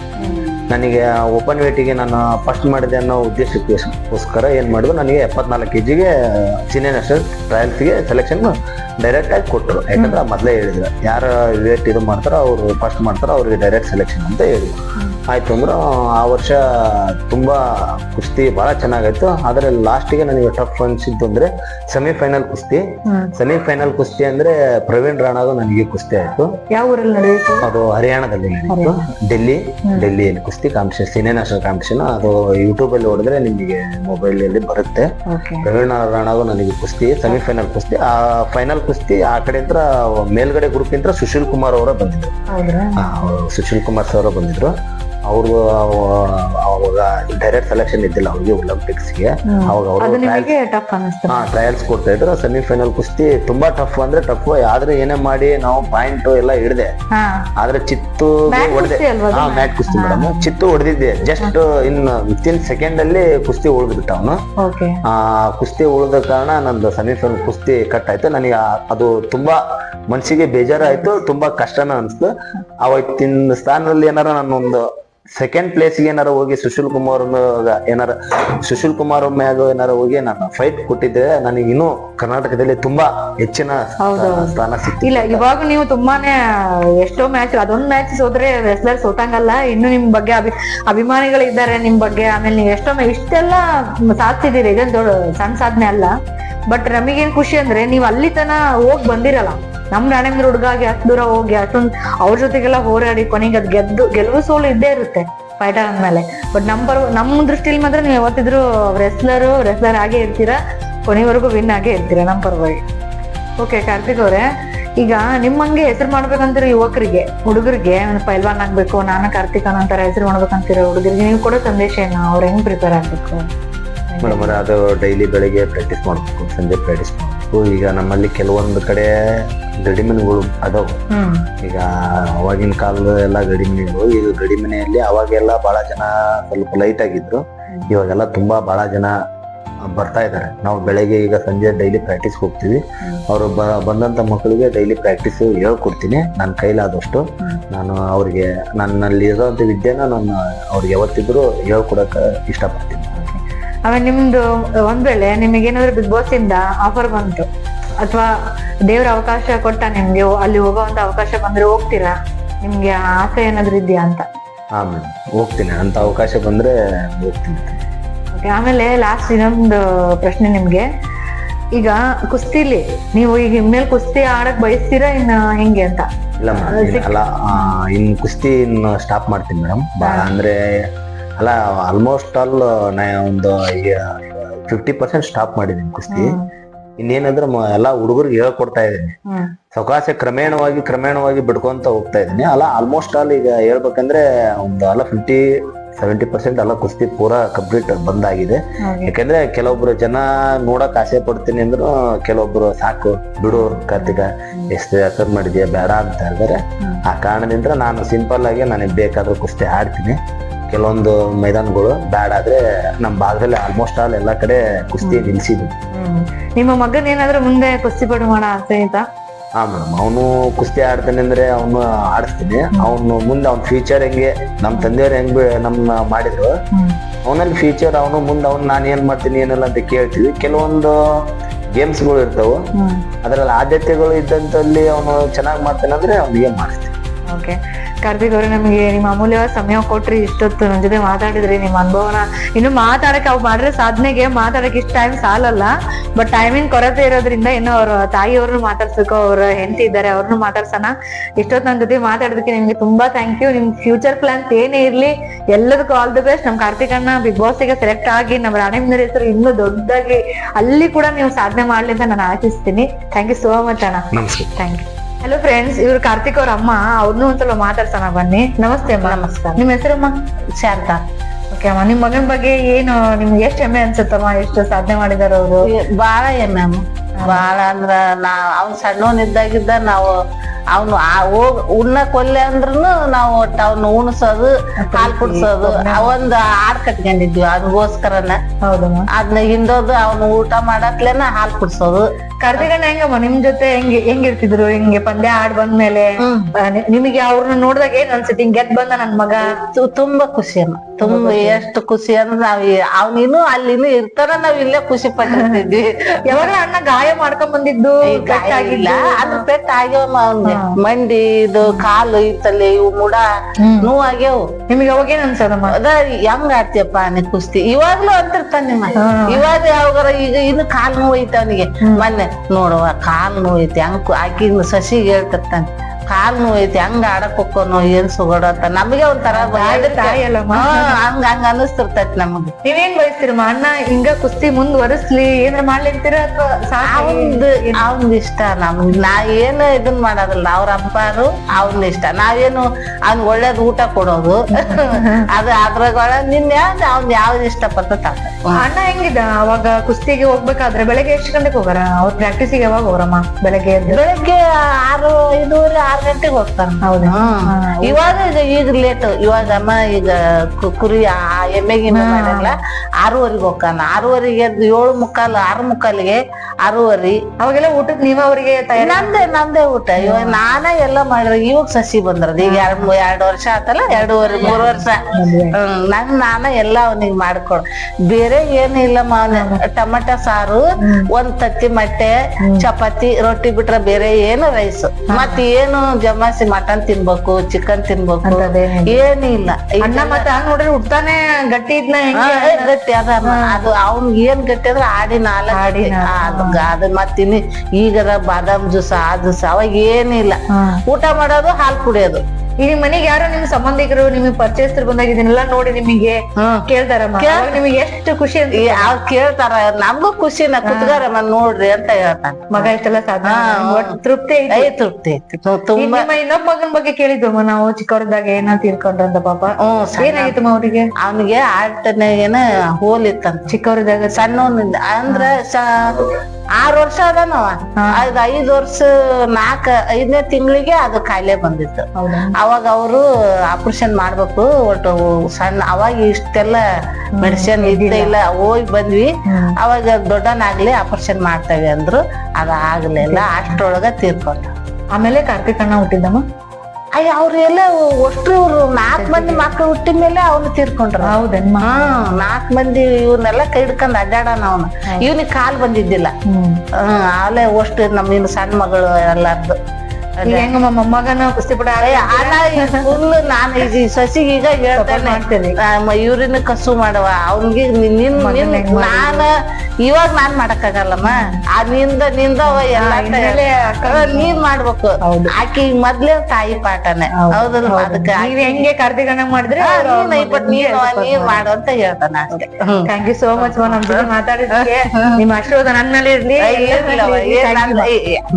[SPEAKER 1] ನನಗೆ ಓಪನ್ ವೇಟಿಗೆ ನಾನು ಫಸ್ಟ್ ಮಾಡಿದೆ ಅನ್ನೋ ಉದ್ದೇಶಕ್ಕೋಸ್ಕರ ಏನು ಮಾಡಿದ್ರು, ನನಗೆ ಎಪ್ಪತ್ನಾಲ್ಕು ಕೆ ಜಿಗೆ ಸೀನಿಯರ್ ನ್ಯಾಷನಲ್ ಟ್ರಯಲ್ಸ್ಗೆ ಸೆಲೆಕ್ಷನ್ ಡೈರೆಕ್ಟಾಗಿ ಕೊಟ್ಟರು. ಯಾಕಂದ್ರೆ ಮೊದಲೇ ಹೇಳಿದ್ರು, ಯಾರು ವೇಟ್ ಇದು ಮಾಡ್ತಾರೋ ಅವರು ಫಸ್ಟ್ ಮಾಡ್ತಾರೋ ಅವ್ರಿಗೆ ಡೈರೆಕ್ಟ್ ಸೆಲೆಕ್ಷನ್ ಅಂತ ಹೇಳಿದ್ರು. ಆಯ್ತು ಅಂದ್ರೆ ಆ ವರ್ಷ ತುಂಬಾ ಕುಸ್ತಿ ಬಹಳ ಚೆನ್ನಾಗಾಯ್ತು. ಆದ್ರೆ ಲಾಸ್ಟಿಗೆ ನನಗೆ ಟಫ್ ಅನ್ಸಿದ್ದು ಅಂದ್ರೆ ಸೆಮಿಫೈನಲ್ ಕುಸ್ತಿ. ಸೆಮಿಫೈನಲ್ ಕುಸ್ತಿ ಅಂದ್ರೆ ಪ್ರವೀಣ್ ರಾಣಾದು ನನಗೆ ಕುಸ್ತಿ ಆಯ್ತು.
[SPEAKER 2] ಯಾವ ಊರಲ್ಲಿ ನಡೆಯಿತು
[SPEAKER 1] ಅದು ಹರಿಯಾಣದಲ್ಲಿ ನಡೆಯಿತು ಡೆಲ್ಲಿ ಡೆಲ್ಲಿಯಲ್ಲಿ ಕುಸ್ತಿ ಕಾಂಪಿಟೇಷನ್ ಸೀನಿಯರ್ ನ್ಯಾಷನಲ್ ಕಾಂಪಿಟೇಷನ್ ಅದು ಯೂಟ್ಯೂಬ್ ಅಲ್ಲಿ ಹೊಡೆದ್ರೆ ನಿಮಗೆ ಮೊಬೈಲ್ ಅಲ್ಲಿ ಬರುತ್ತೆ. ಪ್ರವೀಣ್ ರಾಣಾದು ನನಗೆ ಕುಸ್ತಿ ಸೆಮಿಫೈನಲ್ ಕುಸ್ತಿ. ಆ ಫೈನಲ್ ಕುಸ್ತಿ ಆ ಕಡೆಯಿಂದ ಮೇಲ್ಗಡೆ ಗ್ರೂಪ್ ಸುಶೀಲ್ ಕುಮಾರ್ ಅವರ ಬಂದಿದ್ರು. ಸುಶೀಲ್ ಕುಮಾರ್ ಸರ್ ಬಂದಿದ್ರು. ಅವ್ರದ್ದು ಅವಾಗ ಡೈರೆಕ್ಟ್ ಸೆಲೆಕ್ಷನ್ ಇದ್ದಿಲ್ಲ ಅವ್ರಿಗೆ ಒಲಿಂಪಿಕ್ಸ್ಗೆ. ಅವಾಗ ಅವರು ಟ್ರಯಲ್ಸ್ ಕೊಡ್ತಾ ಇದ್ರು. ಸೆಮಿಫೈನಲ್ ಕುಸ್ತಿ ತುಂಬಾ ಟಫ್ ಅಂದ್ರೆ ಟಫ್ ಆದ್ರೆ ಏನೇ ಮಾಡಿ ನಾವು ಪಾಯಿಂಟ್ ಎಲ್ಲ ಹಿಡ್ದೆ. ಆದ್ರೆ ಚಿತ್ತು ಹೊಡೆದೆ. ಹಾ ಮ್ಯಾಟ್? ಕುಸ್ತಿ ಮೇಡಮ್ ಚಿತ್ತು ಹೊಡೆದಿದ್ದೆ. ಜಸ್ಟ್ ಇನ್ ವಿತಿನ್ ಸೆಕೆಂಡ್ ಅಲ್ಲಿ ಕುಸ್ತಿ ಉಳಿದ್ಬಿಟ್ಟ ಅವನು. ಆ ಕುಸ್ತಿ ಉಳಿದ ಕಾರಣ ನಂದು ಸೆಮಿಫೈನಲ್ ಕುಸ್ತಿ ಕಟ್ ಆಯ್ತು. ನನಗೆ ಅದು ತುಂಬಾ ಮನ್ಸಿಗೆ ಬೇಜಾರಾಯ್ತು. ತುಂಬಾ ಕಷ್ಟನ ಅನ್ಸ್ತು. ಅವತ್ತಿನ ಸ್ಥಾನದಲ್ಲಿ ಏನಾರ ನಾನೊಂದು ಸೆಕೆಂಡ್ ಪ್ಲೇಸ್ಗೆ ಏನಾರ ಹೋಗಿ ಸುಶೀಲ್ ಕುಮಾರ್ ಏನಾರ ಸುಶೀಲ್ ಕುಮಾರ್ ಮ್ಯಾಗ ಏನಾರ ಹೋಗಿ ನಾನು ಫೈಟ್ ಕೊಟ್ಟಿದ್ದೆ ನನಗೆ ಇನ್ನೂ ಕರ್ನಾಟಕದಲ್ಲಿ ತುಂಬಾ ಹೆಚ್ಚಿನ ಸ್ಥಾನ ಸಿಕ್ಕಿಲ್ಲ
[SPEAKER 2] ಇಲ್ಲ ಇವಾಗ ನೀವು ತುಂಬಾನೇ ಎಷ್ಟೋ ಮ್ಯಾಚ್ ಅದೊಂದ್ ಮ್ಯಾಚ್ ಸೋದ್ರೆ ರೆಸ್ಲರ್ ಸೋತಂಗಲ್ಲ ಇನ್ನು ನಿಮ್ ಬಗ್ಗೆ ಅಭಿ ಅಭಿಮಾನಿಗಳಿದ್ದಾರೆ ನಿಮ್ ಬಗ್ಗೆ ಆಮೇಲೆ ನೀವು ಎಷ್ಟೋ ಇಷ್ಟೆಲ್ಲಾ ಸಾಧಿಸಿದೀರಿ ಇದೊಂದು ದೊಡ್ಡ ಸಣ್ಣ ಸಾಧನೆ ಅಲ್ಲ. ಬಟ್ ನಮಗೇನ್ ಖುಷಿ ಅಂದ್ರೆ ನೀವ್ ಅಲ್ಲಿ ತನ ಹೋಗ್ ಬಂದಿರಲ್ಲ. ನಮ್ ರಾಣೇಂದ್ರ ಹುಡುಗಾಗಿ ಅಷ್ಟ್ ದೂರ ಹೋಗಿ ಅಷ್ಟೊಂದು ಅವ್ರ ಜೊತೆಗೆಲ್ಲ ಹೋರಾಡಿ ಕೊನೆಗೆ ಅದ್ ಗೆದ್ದು ಗೆಲುವು ಸೋಲು ಇದ್ದೇ ಇರುತ್ತೆ ಫೈಟರ್ ಅಂದ್ಮೇಲೆ ಬಟ್ ನಮ್ ಬರ್ ನಮ್ಮ ದೃಷ್ಟಿಲಿ ಮಾತ್ರ ನೀವು ಯಾವತ್ತಿದ್ರು ರೆಸ್ಲರು ರೆಸ್ಲರ್ ಆಗೇ ಇರ್ತೀರಾ, ಕೊನೆವರೆಗೂ ವಿನ್ ಆಗೇ ಇರ್ತೀರಾ ನಮ್ ಪರವಾಗಿ. ಓಕೆ ಕಾರ್ತಿಕ್ ಅವರೇ, ಈಗ ನಿಮ್ಮಂಗೆ ಹೆಸರು ಮಾಡ್ಬೇಕಂತಿರೋ ಯುವಕರಿಗೆ, ಹುಡುಗರಿಗೆ ಒಂದು ಪೈಲ್ವಾನ್ ಆಗ್ಬೇಕು, ನಾನು ಕಾರ್ತಿಕ್ ಅನ್ನೋ ಹೆಸರು ಮಾಡ್ಬೇಕಂತಿರೋ ಹುಡುಗರಿಗೆ ನೀವು ಕೊಡೋ ಸಂದೇಶ ಏನು, ಅವ್ರು ಹೆಂಗ್ ಪ್ರಿಪೇರ್ ಆಗ್ಬೇಕು?
[SPEAKER 1] ಮೇಡಮ್ ಅದು ಡೈಲಿ ಬೆಳಿಗ್ಗೆ ಪ್ರಾಕ್ಟೀಸ್ ಮಾಡ್ಬೇಕು, ಸಂಜೆ ಪ್ರಾಕ್ಟೀಸ್ ಮಾಡ್ಬೇಕು. ಈಗ ನಮ್ಮಲ್ಲಿ ಕೆಲವೊಂದು ಕಡೆ ಗಡಿಮನೆಗಳು ಅದಾವ. ಈಗ ಅವಾಗಿನ ಕಾಲದ ಎಲ್ಲ ಗಡಿಮನೆಗಳು ಈಗ ಗಡಿಮನೆಯಲ್ಲಿ ಅವಾಗೆಲ್ಲ ಬಹಳ ಜನ ಸ್ವಲ್ಪ ಲೈಟ್ ಆಗಿದ್ರು. ಇವಾಗೆಲ್ಲ ತುಂಬಾ ಬಹಳ ಜನ ಬರ್ತಾ ಇದ್ದಾರೆ ನಾವು ಬೆಳಗ್ಗೆ ಈಗ ಸಂಜೆ ಡೈಲಿ ಪ್ರಾಕ್ಟೀಸ್ ಹೋಗ್ತೀವಿ. ಅವರು ಬಂದಂತ ಮಕ್ಕಳಿಗೆ ಡೈಲಿ ಪ್ರಾಕ್ಟೀಸ್ ಹೇಳ್ಕೊಡ್ತೀನಿ. ನನ್ನ ಕೈಲಾದಷ್ಟು ನಾನು ಅವ್ರಿಗೆ ನನ್ನಲ್ಲಿ ಇರೋ ವಿದ್ಯೆನ ನಾನು ಅವ್ರಿಗೆ ಯಾವತ್ತಿದ್ರು ಹೇಳ್ಕೊಡಕ್ಕೆ ಇಷ್ಟಪಡ್ತೀನಿ.
[SPEAKER 2] ಆಮೇಲೆ ನಿಮ್ದು ಒಂದ್ ವೇಳೆ ನಿಮಗೆ ಏನಾದ್ರು ಬಿಗ್ ಬಾಸ್ ಇಂದ ಆಫರ್ ಬಂತು ಅಥವಾ ದೇವ್ರ ಅವಕಾಶ ಕೊಟ್ಟ ನಿಮ್ಗೆ ಅಲ್ಲಿ ಹೋಗೋ ಒಂದು ಅವಕಾಶ ಬಂದ್ರೆ ಹೋಗ್ತೀರಾ? ನಿಮ್ಗೆ ಆಸೆ ಏನಾದ್ರು ಇದೆಯಾ ಅಂತ?
[SPEAKER 1] ಹಾ ಮೇಡಮ್ ಹೋಗ್ತೀನಿ. ಅಂತ ಅವಕಾಶ ಬಂದ್ರೆ ಹೋಗ್ತೀನಿ.
[SPEAKER 2] Okay, ಆಮೇಲೆ ಲಾಸ್ಟ್ ಇನ್ನೊಂದು ಪ್ರಶ್ನೆ ನಿಮ್ಗೆ. ಈಗ ಕುಸ್ತಿಲಿ ನೀವು ಈಗ ಇನ್ಮೇಲೆ ಕುಸ್ತಿ ಆಡಕ್ ಬಯಸ್ತೀರಾ ಇನ್ನ ಹೆಂಗೆ ಅಂತ?
[SPEAKER 1] ಇಲ್ಲ ಮೇಡಮ್ ಅಲ್ಲ ಕುಸ್ತಿ ಇನ್ನು ಸ್ಟಾಪ್ ಮಾಡ್ತೀನಿ ಮೇಡಮ್ ಬಹಳ ಅಂದ್ರೆ ಅಲ್ಲ ಆಲ್ಮೋಸ್ಟ್ ಆಲ್ ನಾ ಒಂದು ಫಿಫ್ಟಿ ಪರ್ಸೆಂಟ್ ಸ್ಟಾಪ್ ಮಾಡಿದೀನಿ ಕುಸ್ತಿ. ಇನ್ನೇನಂದ್ರೆ ಎಲ್ಲಾ ಹುಡುಗರಿಗೆ ಹೇಳ್ಕೊಡ್ತಾ ಇದ್ದೀನಿ. ಸಾವಕಾಶ ಕ್ರಮೇಣವಾಗಿ ಕ್ರಮೇಣವಾಗಿ ಬಿಡ್ಕೊಂತ ಹೋಗ್ತಾ ಇದ್ದೀನಿ. ಅಲ್ಲ ಆಲ್ಮೋಸ್ಟ್ ಆಲ್ ಈಗ ಹೇಳ್ಬೇಕಂದ್ರೆ ಒಂದು ಅಲ್ಲ ಫಿಫ್ಟಿ ಸೆವೆಂಟಿ ಪರ್ಸೆಂಟ್ ಎಲ್ಲ ಕುಸ್ತಿ ಪೂರಾ ಕಂಪ್ಲೀಟ್ ಬಂದಾಗಿದೆ. ಯಾಕಂದ್ರೆ ಕೆಲವೊಬ್ರು ಜನ ನೋಡಕ್ ಆಸೆ ಪಡ್ತೀನಿ ಅಂದ್ರು ಕೆಲವೊಬ್ರು ಸಾಕು ಬಿಡು ಕಾರ್ತಿಕ ಎಷ್ಟು ಅಸರ್ ಮಾಡಿದ್ಯಾ ಬೇಡ ಅಂತ
[SPEAKER 2] ಹೇಳಿದ್ರೆ
[SPEAKER 1] ಆ ಕಾರಣದಿಂದ ನಾನು ಸಿಂಪಲ್ ಆಗಿ ನನಗೆ ಬೇಕಾದ್ರೂ ಕುಸ್ತಿ ಆಡ್ತೀನಿ. ಕೆಲವೊಂದು ಮೈದಾನಗಳು ಬ್ಯಾಡ್ ಆದ್ರೆ ನಮ್ಮ ಭಾಗದಲ್ಲಿ ಆಲ್ಮೋಸ್ಟ್ ಆಲ್ ಎಲ್ಲಾ ಕಡೆ ಕುಸ್ತಿ ನಿಲ್ಸಿದ್ವಿ.
[SPEAKER 2] ನಿಮ್ಮ ಮಗನ್ ಏನಾದ್ರೂ ಮುಂದೆ ಕುಸ್ತಿ ಪಡು ಮಾಡೋ ಆಸೆ
[SPEAKER 1] ಹಾ ಮೇಡಮ್ ಅವನು ಕುಸ್ತಿ ಆಡ್ತಾನೆ ಅಂದ್ರೆ ಅವನು ಆಡಿಸ್ತೀನಿ. ಅವನು ಮುಂದೆ ಅವ್ನ ಫ್ಯೂಚರ್ ಹೆಂಗೆ ನಮ್ಮ ತಂದೆಯವ್ರು ಹೆಂಗ್ ನಮ್ಮ ಮಾಡಿದ್ರು. ಅವನಲ್ಲಿ ಫ್ಯೂಚರ್ ಅವನು ಮುಂದೆ ಅವ್ನು ನಾನು ಏನ್ ಮಾಡ್ತೀನಿ ಏನಲ್ಲ ಅಂತ ಕೇಳ್ತೀವಿ. ಕೆಲವೊಂದು ಗೇಮ್ಸ್ಗಳು ಇರ್ತಾವೆ. ಅದರಲ್ಲಿ ಆದ್ಯತೆಗಳು ಇದ್ದಂತಲ್ಲಿ ಅವನು ಚೆನ್ನಾಗಿ ಮಾಡ್ತಾನೆ ಅಂದ್ರೆ ಅವ್ನಿಗೆ ಮಾಡಿಸ್ತೀನಿ.
[SPEAKER 2] ಓಕೆ ಕಾರ್ತಿಕ್ ಅವರೇ ನಮಗೆ ನಿಮ್ಮ ಅಮೂಲ್ಯವಾದ ಸಮಯ ಕೊಟ್ರಿ ಇಷ್ಟೊತ್ತು ನನ್ನ ಜೊತೆ ಮಾತಾಡಿದ್ರಿ ನಿಮ್ಮ ಅನುಭವನ. ಇನ್ನು ಮಾತಾಡಕ್ಕೆ ಅವ್ರು ಮಾಡಿರೋ ಸಾಧನೆಗೆ ಮಾತಾಡಕ್ಕೆ ಇಷ್ಟ ಟೈಮ್ ಸಾಲಲ್ಲ. ಬಟ್ ಟೈಮಿಂಗ್ ಕೊರತೆ ಇರೋದ್ರಿಂದ ಇನ್ನು ಅವ್ರ ತಾಯಿಯವ್ರನ್ನ ಮಾತಾಡ್ಸಕ್ಕೋ ಅವ್ರ ಹೆಂಡತಿ ಇದ್ದಾರೆ ಅವ್ರನ್ನೂ ಮಾತಾಡ್ಸೋಣ. ಇಷ್ಟೊತ್ತು ನನ್ನ ಜೊತೆ ಮಾತಾಡೋದಕ್ಕೆ ನಿಮ್ಗೆ ತುಂಬಾ ಥ್ಯಾಂಕ್ ಯು ನಿಮ್ ಫ್ಯೂಚರ್ ಪ್ಲಾನ್ಸ್ ಏನೇ ಇರ್ಲಿ ಎಲ್ಲದಕ್ಕೂ ಆಲ್ ದಿ ಬೆಸ್ಟ್ ನಮ್ ಕಾರ್ತಿಕ್ ಅಣ್ಣ ಬಿಗ್ ಬಾಸ್ಗೆ ಸೆಲೆಕ್ಟ್ ಆಗಿ ನಮ್ಮ ರಾಣಿಂದ್ರ ಹೆಸರು ಇನ್ನೂ ದೊಡ್ಡದಾಗಿ ಅಲ್ಲಿ ಕೂಡ ನೀವು ಸಾಧನೆ ಮಾಡ್ಲಿ ಅಂತ ನಾನು ಆಶಿಸ್ತೀನಿ. ಥ್ಯಾಂಕ್ ಯು ಸೋ ಮಚ್ ಅಣ್ಣ. ಥ್ಯಾಂಕ್ ಯು ಹಲೋ ಫ್ರೆಂಡ್ಸ್ ಇವ್ರು ಕಾರ್ತಿಕ್ ಅವ್ರ ಅಮ್ಮ ಅವ್ರನ್ನೂ ಒಂದ್ಸಲ ಮಾತಾಡ್ಸೋಣ ಬನ್ನಿ. ನಮಸ್ತೆ ಅಮ್ಮ.
[SPEAKER 4] ನಮಸ್ಕಾರ.
[SPEAKER 2] ನಿಮ್ಮ ಹೆಸರಮ್ಮ?
[SPEAKER 4] ಶಾರದಾ.
[SPEAKER 2] ಓಕೆ ಅಮ್ಮ ನಿಮ್ ಮಗನ್ ಬಗ್ಗೆ ಏನು ನಿಮ್ಗೆ ಎಷ್ಟು ಹೆಮ್ಮೆ ಅನ್ಸುತ್ತಮ್ಮ ಎಷ್ಟು ಸಾಧನೆ ಮಾಡಿದಾರ ಅವರು?
[SPEAKER 4] ಬಾಳ ಹೆಮ್ಮೆ ಅಮ್ಮ. ಬಾಳ ಅಂದ್ರ ನಾ ಅವ್ನ್ ಸಣ್ಣವನಿದ್ದಾಗಿದ್ದ ನಾವು ಅವ್ನು ಹೋಗ್ ಉಣ್ಣಕ್ ಒಲ್ಲೆ ಅಂದ್ರೂ ನಾವು ಒಟ್ಟು ಅವ್ನ ಉಣಸೋದು ಹಾಲ್ ಕುಡ್ಸೋದು ಒಂದ್ ಆಡ್ ಕಟ್ಕೊಂಡಿದ್ವಿ
[SPEAKER 2] ಅದಕ್ಕೋಸ್ಕರನ
[SPEAKER 4] ಅದ್ನ ಹಿಂದೋದು ಅವ್ನು ಊಟ ಮಾಡತ್ಲೇನ ಹಾಲ್ ಕುಡ್ಸೋದು.
[SPEAKER 2] ಕರ್ದಿಗಣ್ಣ ಹೆಂಗಮ್ಮ ನಿಮ್ ಜೊತೆ ಹೆಂಗೆ ಹೆಂಗಿರ್ತಿದ್ರು? ಹಿಂಗೆ ಪಂದ್ಯ ಆಡ್ ಬಂದ್ಮೇಲೆ. ನಿಮಗೆ ಅವ್ರನ್ನ ನೋಡಿದಾಗ ಏನ್ ಅನ್ಸುತ್ತೆ? ಹಿಂಗ್ ಗೆದ್ ಬಂದ ನನ್ ಮಗ?
[SPEAKER 4] ತುಂಬಾ ಖುಷಿ ಅಮ್ಮ. ತುಂಬಾ ಎಷ್ಟು ಖುಷಿ ಅಂದ್ರೆ ನಾವ್ ಅವನಿನ್ನು ಅಲ್ಲಿನೂ ಇರ್ತಾರ ನಾವ್ ಇಲ್ಲೇ ಖುಷಿ ಪಟ್ಟಿದ್ವಿ *laughs*
[SPEAKER 2] ಯಾವಾಗ ಅಣ್ಣ ಗಾಯ ಮಾಡ್ಕೊಂಡ್ ಬಂದಿದ್ದು
[SPEAKER 4] ಈ ಆಗಿಲ್ಲ ಇಲ್ಲ. ಅದು ಪೆಟ್ಟ ಆಗ್ಯಾವಮ್ಮ ಅವ್ನ್ಗೆ. ಮಂಡಿ ಇದು ಕಾಲು ಇತ್ತಲ್ಲಿ ಇವು ಮುಡ
[SPEAKER 2] ನೋವಾಗ್ಯವು.
[SPEAKER 4] ನೋವು ಆಗ್ಯಾವು
[SPEAKER 2] ನಿಮ್ಗೆ ಅವಾಗ ಏನ್ ಅನ್ಸದಮ್ಮ
[SPEAKER 4] ಅದ ಹೆಂಗ್ ಆತಿಯಪ್ಪ ಅನ್ನ ಕುಸ್ತಿ. ಇವಾಗ್ಲೂ ಅಂತಿರ್ತಾನ ನಿಮ್ಮ ಇವಾಗ ಯಾವಾಗಾರ ಈಗ ಇನ್ನು ಕಾಲ್ ನೋವೈತೆ ಅವನಿಗೆ. ಮೊನ್ನೆ ನೋಡುವ ಕಾಲ್ ನೋವೈತಿ ಹಂಗ್ ಆಕಿ ಸಸಿಗೆ ಹೇಳ್ತಿರ್ತಾನೆ. ಕಾಲ್ ನೋಯ್ತಿ ಹಂಗ ಆಡಕ್ ಹೋಗೋನು ಏನ್ ಸುಗೋಡು ಅಂತ. ನಮಗೆ ಒಂಥರ ಹಂಗ ಹಂಗ ಅನಿಸ್ತಿರ್ತೈತಿ ನಮ್ಗೆ.
[SPEAKER 2] ನೀವೇನ್ ಬಯಸ್ತೀರಮ್ಮ ಅಣ್ಣ ಹಿಂಗ ಕುಸ್ತಿ ಮುಂದುವರಿಸ್ಲಿ ಏನ್ರ ಮಾಡ್ಲಿಂತೀರ ಅಥವಾ
[SPEAKER 4] ಅವಂದ್ ಅವಂದ್ ಇಷ್ಟ ನಮ್ಗ್. ನಾ ಏನು ಇದನ್ ಮಾಡೋದಿಲ್ಲ. ಅವ್ರ ಅಪ್ಪಾರು ಅವ್ನ ಇಷ್ಟ. ನಾವೇನು ಅವ್ನ್ ಒಳ್ಳೇದ್ ಊಟ ಕೊಡೋದು. *laughs* ಅದು ಅದ್ರಗೊಳ ನಿನ್ ಯಾವ್ದ ಅವ್ನ್ ಯಾವ್ದು ಇಷ್ಟ ತಾತ.
[SPEAKER 2] ಅಣ್ಣ ಹೆಂಗಿದ ಅವಾಗ ಕುಸ್ತಿಗೆ ಹೋಗ್ಬೇಕಾದ್ರೆ ಬೆಳಗ್ಗೆ ಎಷ್ಟು ಗಂಟೆಗೆ ಹೋಗಾರ? ಅವ್ರ ಪ್ರಾಕ್ಟೀಸಿಗೆ ಯಾವಾಗ ಹೋಗ್ರಮ್ಮ? ಬೆಳಗ್ಗೆ
[SPEAKER 4] ಬೆಳಗ್ಗೆ ಆರು ಐದೂವರೆ ಆರು ಗಂಟೆಗೆ ಹೋಗ್ತಾರ
[SPEAKER 2] ಹೌದಾ?
[SPEAKER 4] ಇವಾಗ ಈಗ ಈಗ ಲೇಟ್ ಇವಾಗ ಅಮ್ಮ ಈಗ ಕು- ಕುರಿ ಆ ಎಮ್ಮೆಗೆ ಮಾಡಲ್ಲ ಆರೂವರೆಗೆ ಹೋಗ್ತಾನ. ಆರೂವರೆಗೆ ಎದ್ದು ಏಳು ಮುಕ್ಕಾಲು ಆರು ಮುಕ್ಕಾಲಿಗೆ ಆರೂವರೆ.
[SPEAKER 2] ಅವಾಗೆಲ್ಲ ಊಟಕ್ಕೆ ನೀವ ಅವರಿಗೆ ತಯಾರಿ
[SPEAKER 4] ನಂದೇ ನಂದೇ ಊಟ. ಇವಾಗ ನಾನೇ ಎಲ್ಲ ಮಾಡಿದ್ರೆ ಇವಾಗ ಸಸಿ ಬಂದ್ರದ ಈಗ ಎರಡ್ ಮೂ- ಎರಡ್ ವರ್ಷ ಆತಲ್ಲ ಎರಡೂವರೆ ಮೂರ್ ವರ್ಷ. ಹ್ಮ್ ನನ್ ನಾನ ಎಲ್ಲ ಅವನಿಗೆ ಮಾಡ್ಕೊಡ್. ಬೇರೆ ಏನು ಇಲ್ಲಮ್ಮ ಅವನ. ಟಮಟ ಸಾರು ಒಂದ್ ತತ್ತಿ ಮೊಟ್ಟೆ ಚಪಾತಿ ರೊಟ್ಟಿ ಬಿಟ್ರೆ ಬೇರೆ ಏನು ರೈಸ್ ಮತ್ ಏನು ಜಮಾಸಿ ಮಟನ್ ತಿನ್ಬೇಕು ಚಿಕನ್ ತಿನ್ಬೇಕು ಏನಿಲ್ಲ.
[SPEAKER 2] ಅಣ್ಣ ಮತ್ತೆ ಹಂಗ್ ನೋಡ್ರಿ ಹುಡ್ತಾನೆ ಗಟ್ಟಿ ಇದ್ನ
[SPEAKER 4] ಗಟ್ಟಿ ಅದ ಅದು ಅವ್ನ್ ಏನ್ ಗಟ್ಟಿ ಅಂದ್ರೆ ಆಡಿ ನಾಲ್ಕು
[SPEAKER 2] ಆಡಿ
[SPEAKER 4] ಅದು ಮತ್ತಿನಿ ಈಗರ ಬಾದಾಮ್ ಜ್ಯೂಸ್ ಆ ಜ್ಯೂಸ್ ಅವಾಗ ಏನಿಲ್ಲ. ಊಟ ಮಾಡೋದು ಹಾಲ್ ಕುಡಿಯೋದು.
[SPEAKER 2] ಈಗ ನಿಮ್ ಮನೆಗೆ ಯಾರೋ ನಿಮ್ ಸಂಬಂಧಿಕರು ನಿಮಗೆ ಪರಿಚಯಸ್ಥರು ಬಂದಾಗ ಇದನ್ನೆಲ್ಲ ನೋಡಿ ನಿಮಗೆ
[SPEAKER 4] ಕೇಳ್ತಾರ
[SPEAKER 2] ಕೇಳ್ತಾರಮ್ಮ. ಅವಾಗ ನಿಮಗೆ ಎಷ್ಟು ಖುಷಿ ಅಂತ
[SPEAKER 4] ಯಾವ್ ಕೇಳ್ತಾರ ನಮಗೂ ಖುಷಿನ ಕುತ್ಗಾರಮ್ಮ ನೋಡ್ರಿ ಅಂತ ಹೇಳ್ತಾನೆ.
[SPEAKER 2] ಮಗ ಇಷ್ಟೆಲ್ಲ ಸಾಧನೆ ಮಾಡಿದ. ತೃಪ್ತಿ ಐತಿ
[SPEAKER 4] ಐ ತೃಪ್ತಿ ಐತಿ ಹ್ಮ್,
[SPEAKER 2] ಈಗ
[SPEAKER 4] ತುಂಬಾ
[SPEAKER 2] ನಿಮ್ಮ ಇನ್ನೊಬ್ಬ ಮಗನ್ ಬಗ್ಗೆ ಕೇಳಿದ್ವಮ್ಮ ನಾವು ಚಿಕ್ಕವರಿದ್ದಾಗ ಏನ ತೀರ್ಕೊಂಡ್ರಂತ ಪಾಪ?
[SPEAKER 4] ಹ್ಮ್ ಸಣ್ಣ
[SPEAKER 2] ಏನಾಗಿತ್ತಮ್ಮ ಅವ್ರಿಗೆ?
[SPEAKER 4] ಅವನಿಗೆ ಏನ ಹೋಲ್ ಇತ್ತಂತ.
[SPEAKER 2] ಚಿಕ್ಕವರಿದ್ದಾಗ
[SPEAKER 4] ಸಣ್ಣವನಿಂದ ಅಂದ್ರ ಸ- ಆರ್ ವರ್ಷ ಅದನವ. ಅದ್ ಐದ್ ವರ್ಷ ನಾಲ್ಕ ಐದನೇ ತಿಂಗಳಿಗೆ ಅದು ಕಾಯಿಲೆ ಬಂದಿತ್ತು. ಅವಾಗ ಅವರು ಆಪರೇಷನ್ ಮಾಡ್ಬೇಕು ಒಟ್ಟು ಸಣ್ಣ ಅವಾಗ ಇಷ್ಟೆಲ್ಲ ಮೆಡಿಸಿನ್ ಇದ್ದೇ ಇಲ್ಲ ಹೋಗಿ ಬಂದ್ವಿ. ಅವಾಗ ದೊಡ್ಡನಾಗ್ಲಿ ಆಪರೇಷನ್ ಮಾಡ್ತೇವೆ ಅಂದ್ರು. ಅದ ಆಗ್ಲಿಲ್ಲ ಅಷ್ಟ್ರೊಳಗ ತೀರ್ಕೊಂಡ
[SPEAKER 2] ಆಮೇಲೆ ಕಾರ್ತಿಕ್ ಅಣ್ಣ ಹುಟ್ಟಿದ್ದಮ್ಮ?
[SPEAKER 4] ಅಯ್ಯ ಅವ್ರೆಲ್ಲ ಎಲ್ಲ ಇವ್ರು ನಾಲ್ಕ್ ಮಂದಿ ಮಕ್ಳು ಹುಟ್ಟಿದ ಮೇಲೆ ಅವ್ನು ತೀರ್ಕೊಂಡ್ರ.
[SPEAKER 2] ಹೌದಮ್ಮ
[SPEAKER 4] ಹಾ ನಾಲ್ಕ್ ಮಂದಿ ಇವ್ರನ್ನೆಲ್ಲ ಕೈ ಹಿಡ್ಕೊಂಡ್ ಅಡ್ಡಾಡಣ ಅವನು. ಇವ್ನಿಗೆ ಕಾಲ್ ಬಂದಿದ್ದಿಲ್ಲ.
[SPEAKER 2] ಹ್ಮ್.
[SPEAKER 4] ಆಮೇಲೆ ಆಲೆ ಅಷ್ಟು ನಮ್ಮ ಇನ್ನು ಸಣ್ಣ ಮಗಳು ಎಲ್ಲಾರ್ದು
[SPEAKER 2] ಈಗ ಹೆಂಗಮ್ಮ ಮೊಮ್ಮಗನ ಕುಸ್ತಿ ಪಡ
[SPEAKER 4] ಫುಲ್ ನಾನು ಈ ಸಸಿಗೆ ಈಗ ಹೇಳ್ತೇನೆ
[SPEAKER 2] ಮಯೂರಿನ
[SPEAKER 4] ಇವ್ರಿನ ಕಸು ಮಾಡವ. ಅವ್ನಿಗೆ ನಿನ್ ನಿನ್ ಇವಾಗ ನಾನ್ ಮಾಡಕ್ಕಾಗಲ್ಲಮ್ಮ. ಆ ನಿಂದ ನಿಂದವ ಎಲ್ಲ ನೀನ್ ಮಾಡ್ಬೇಕು. ಆಕಿ ಮೊದ್ಲೇ ತಾಯಿ ಪಾಠನೆ. ಹೌದಲ್ಲ ಅದಕ್ಕೆ
[SPEAKER 2] ನೀವ್ ಹೆಂಗೆ ಕರ್ದಿಗಣ ಮಾಡಿದ್ರೆ
[SPEAKER 4] ನೀನ್ ನೀನ್ ಮಾಡು. ಅಂತ ಹೇಳ್ತಾನ ಅಷ್ಟೇ.
[SPEAKER 2] ಥ್ಯಾಂಕ್ ಯು ಸೋ ಮಚ್ ನಮ್ ಜೊತೆ ಮಾತಾಡಿದ್ದಕ್ಕೆ. ನಿಮ್ಮ ಆಶೀರ್ವಾದ ನನ್ನ ಮೇಲೆ ಇರ್ಲಿ
[SPEAKER 4] ನಂದು-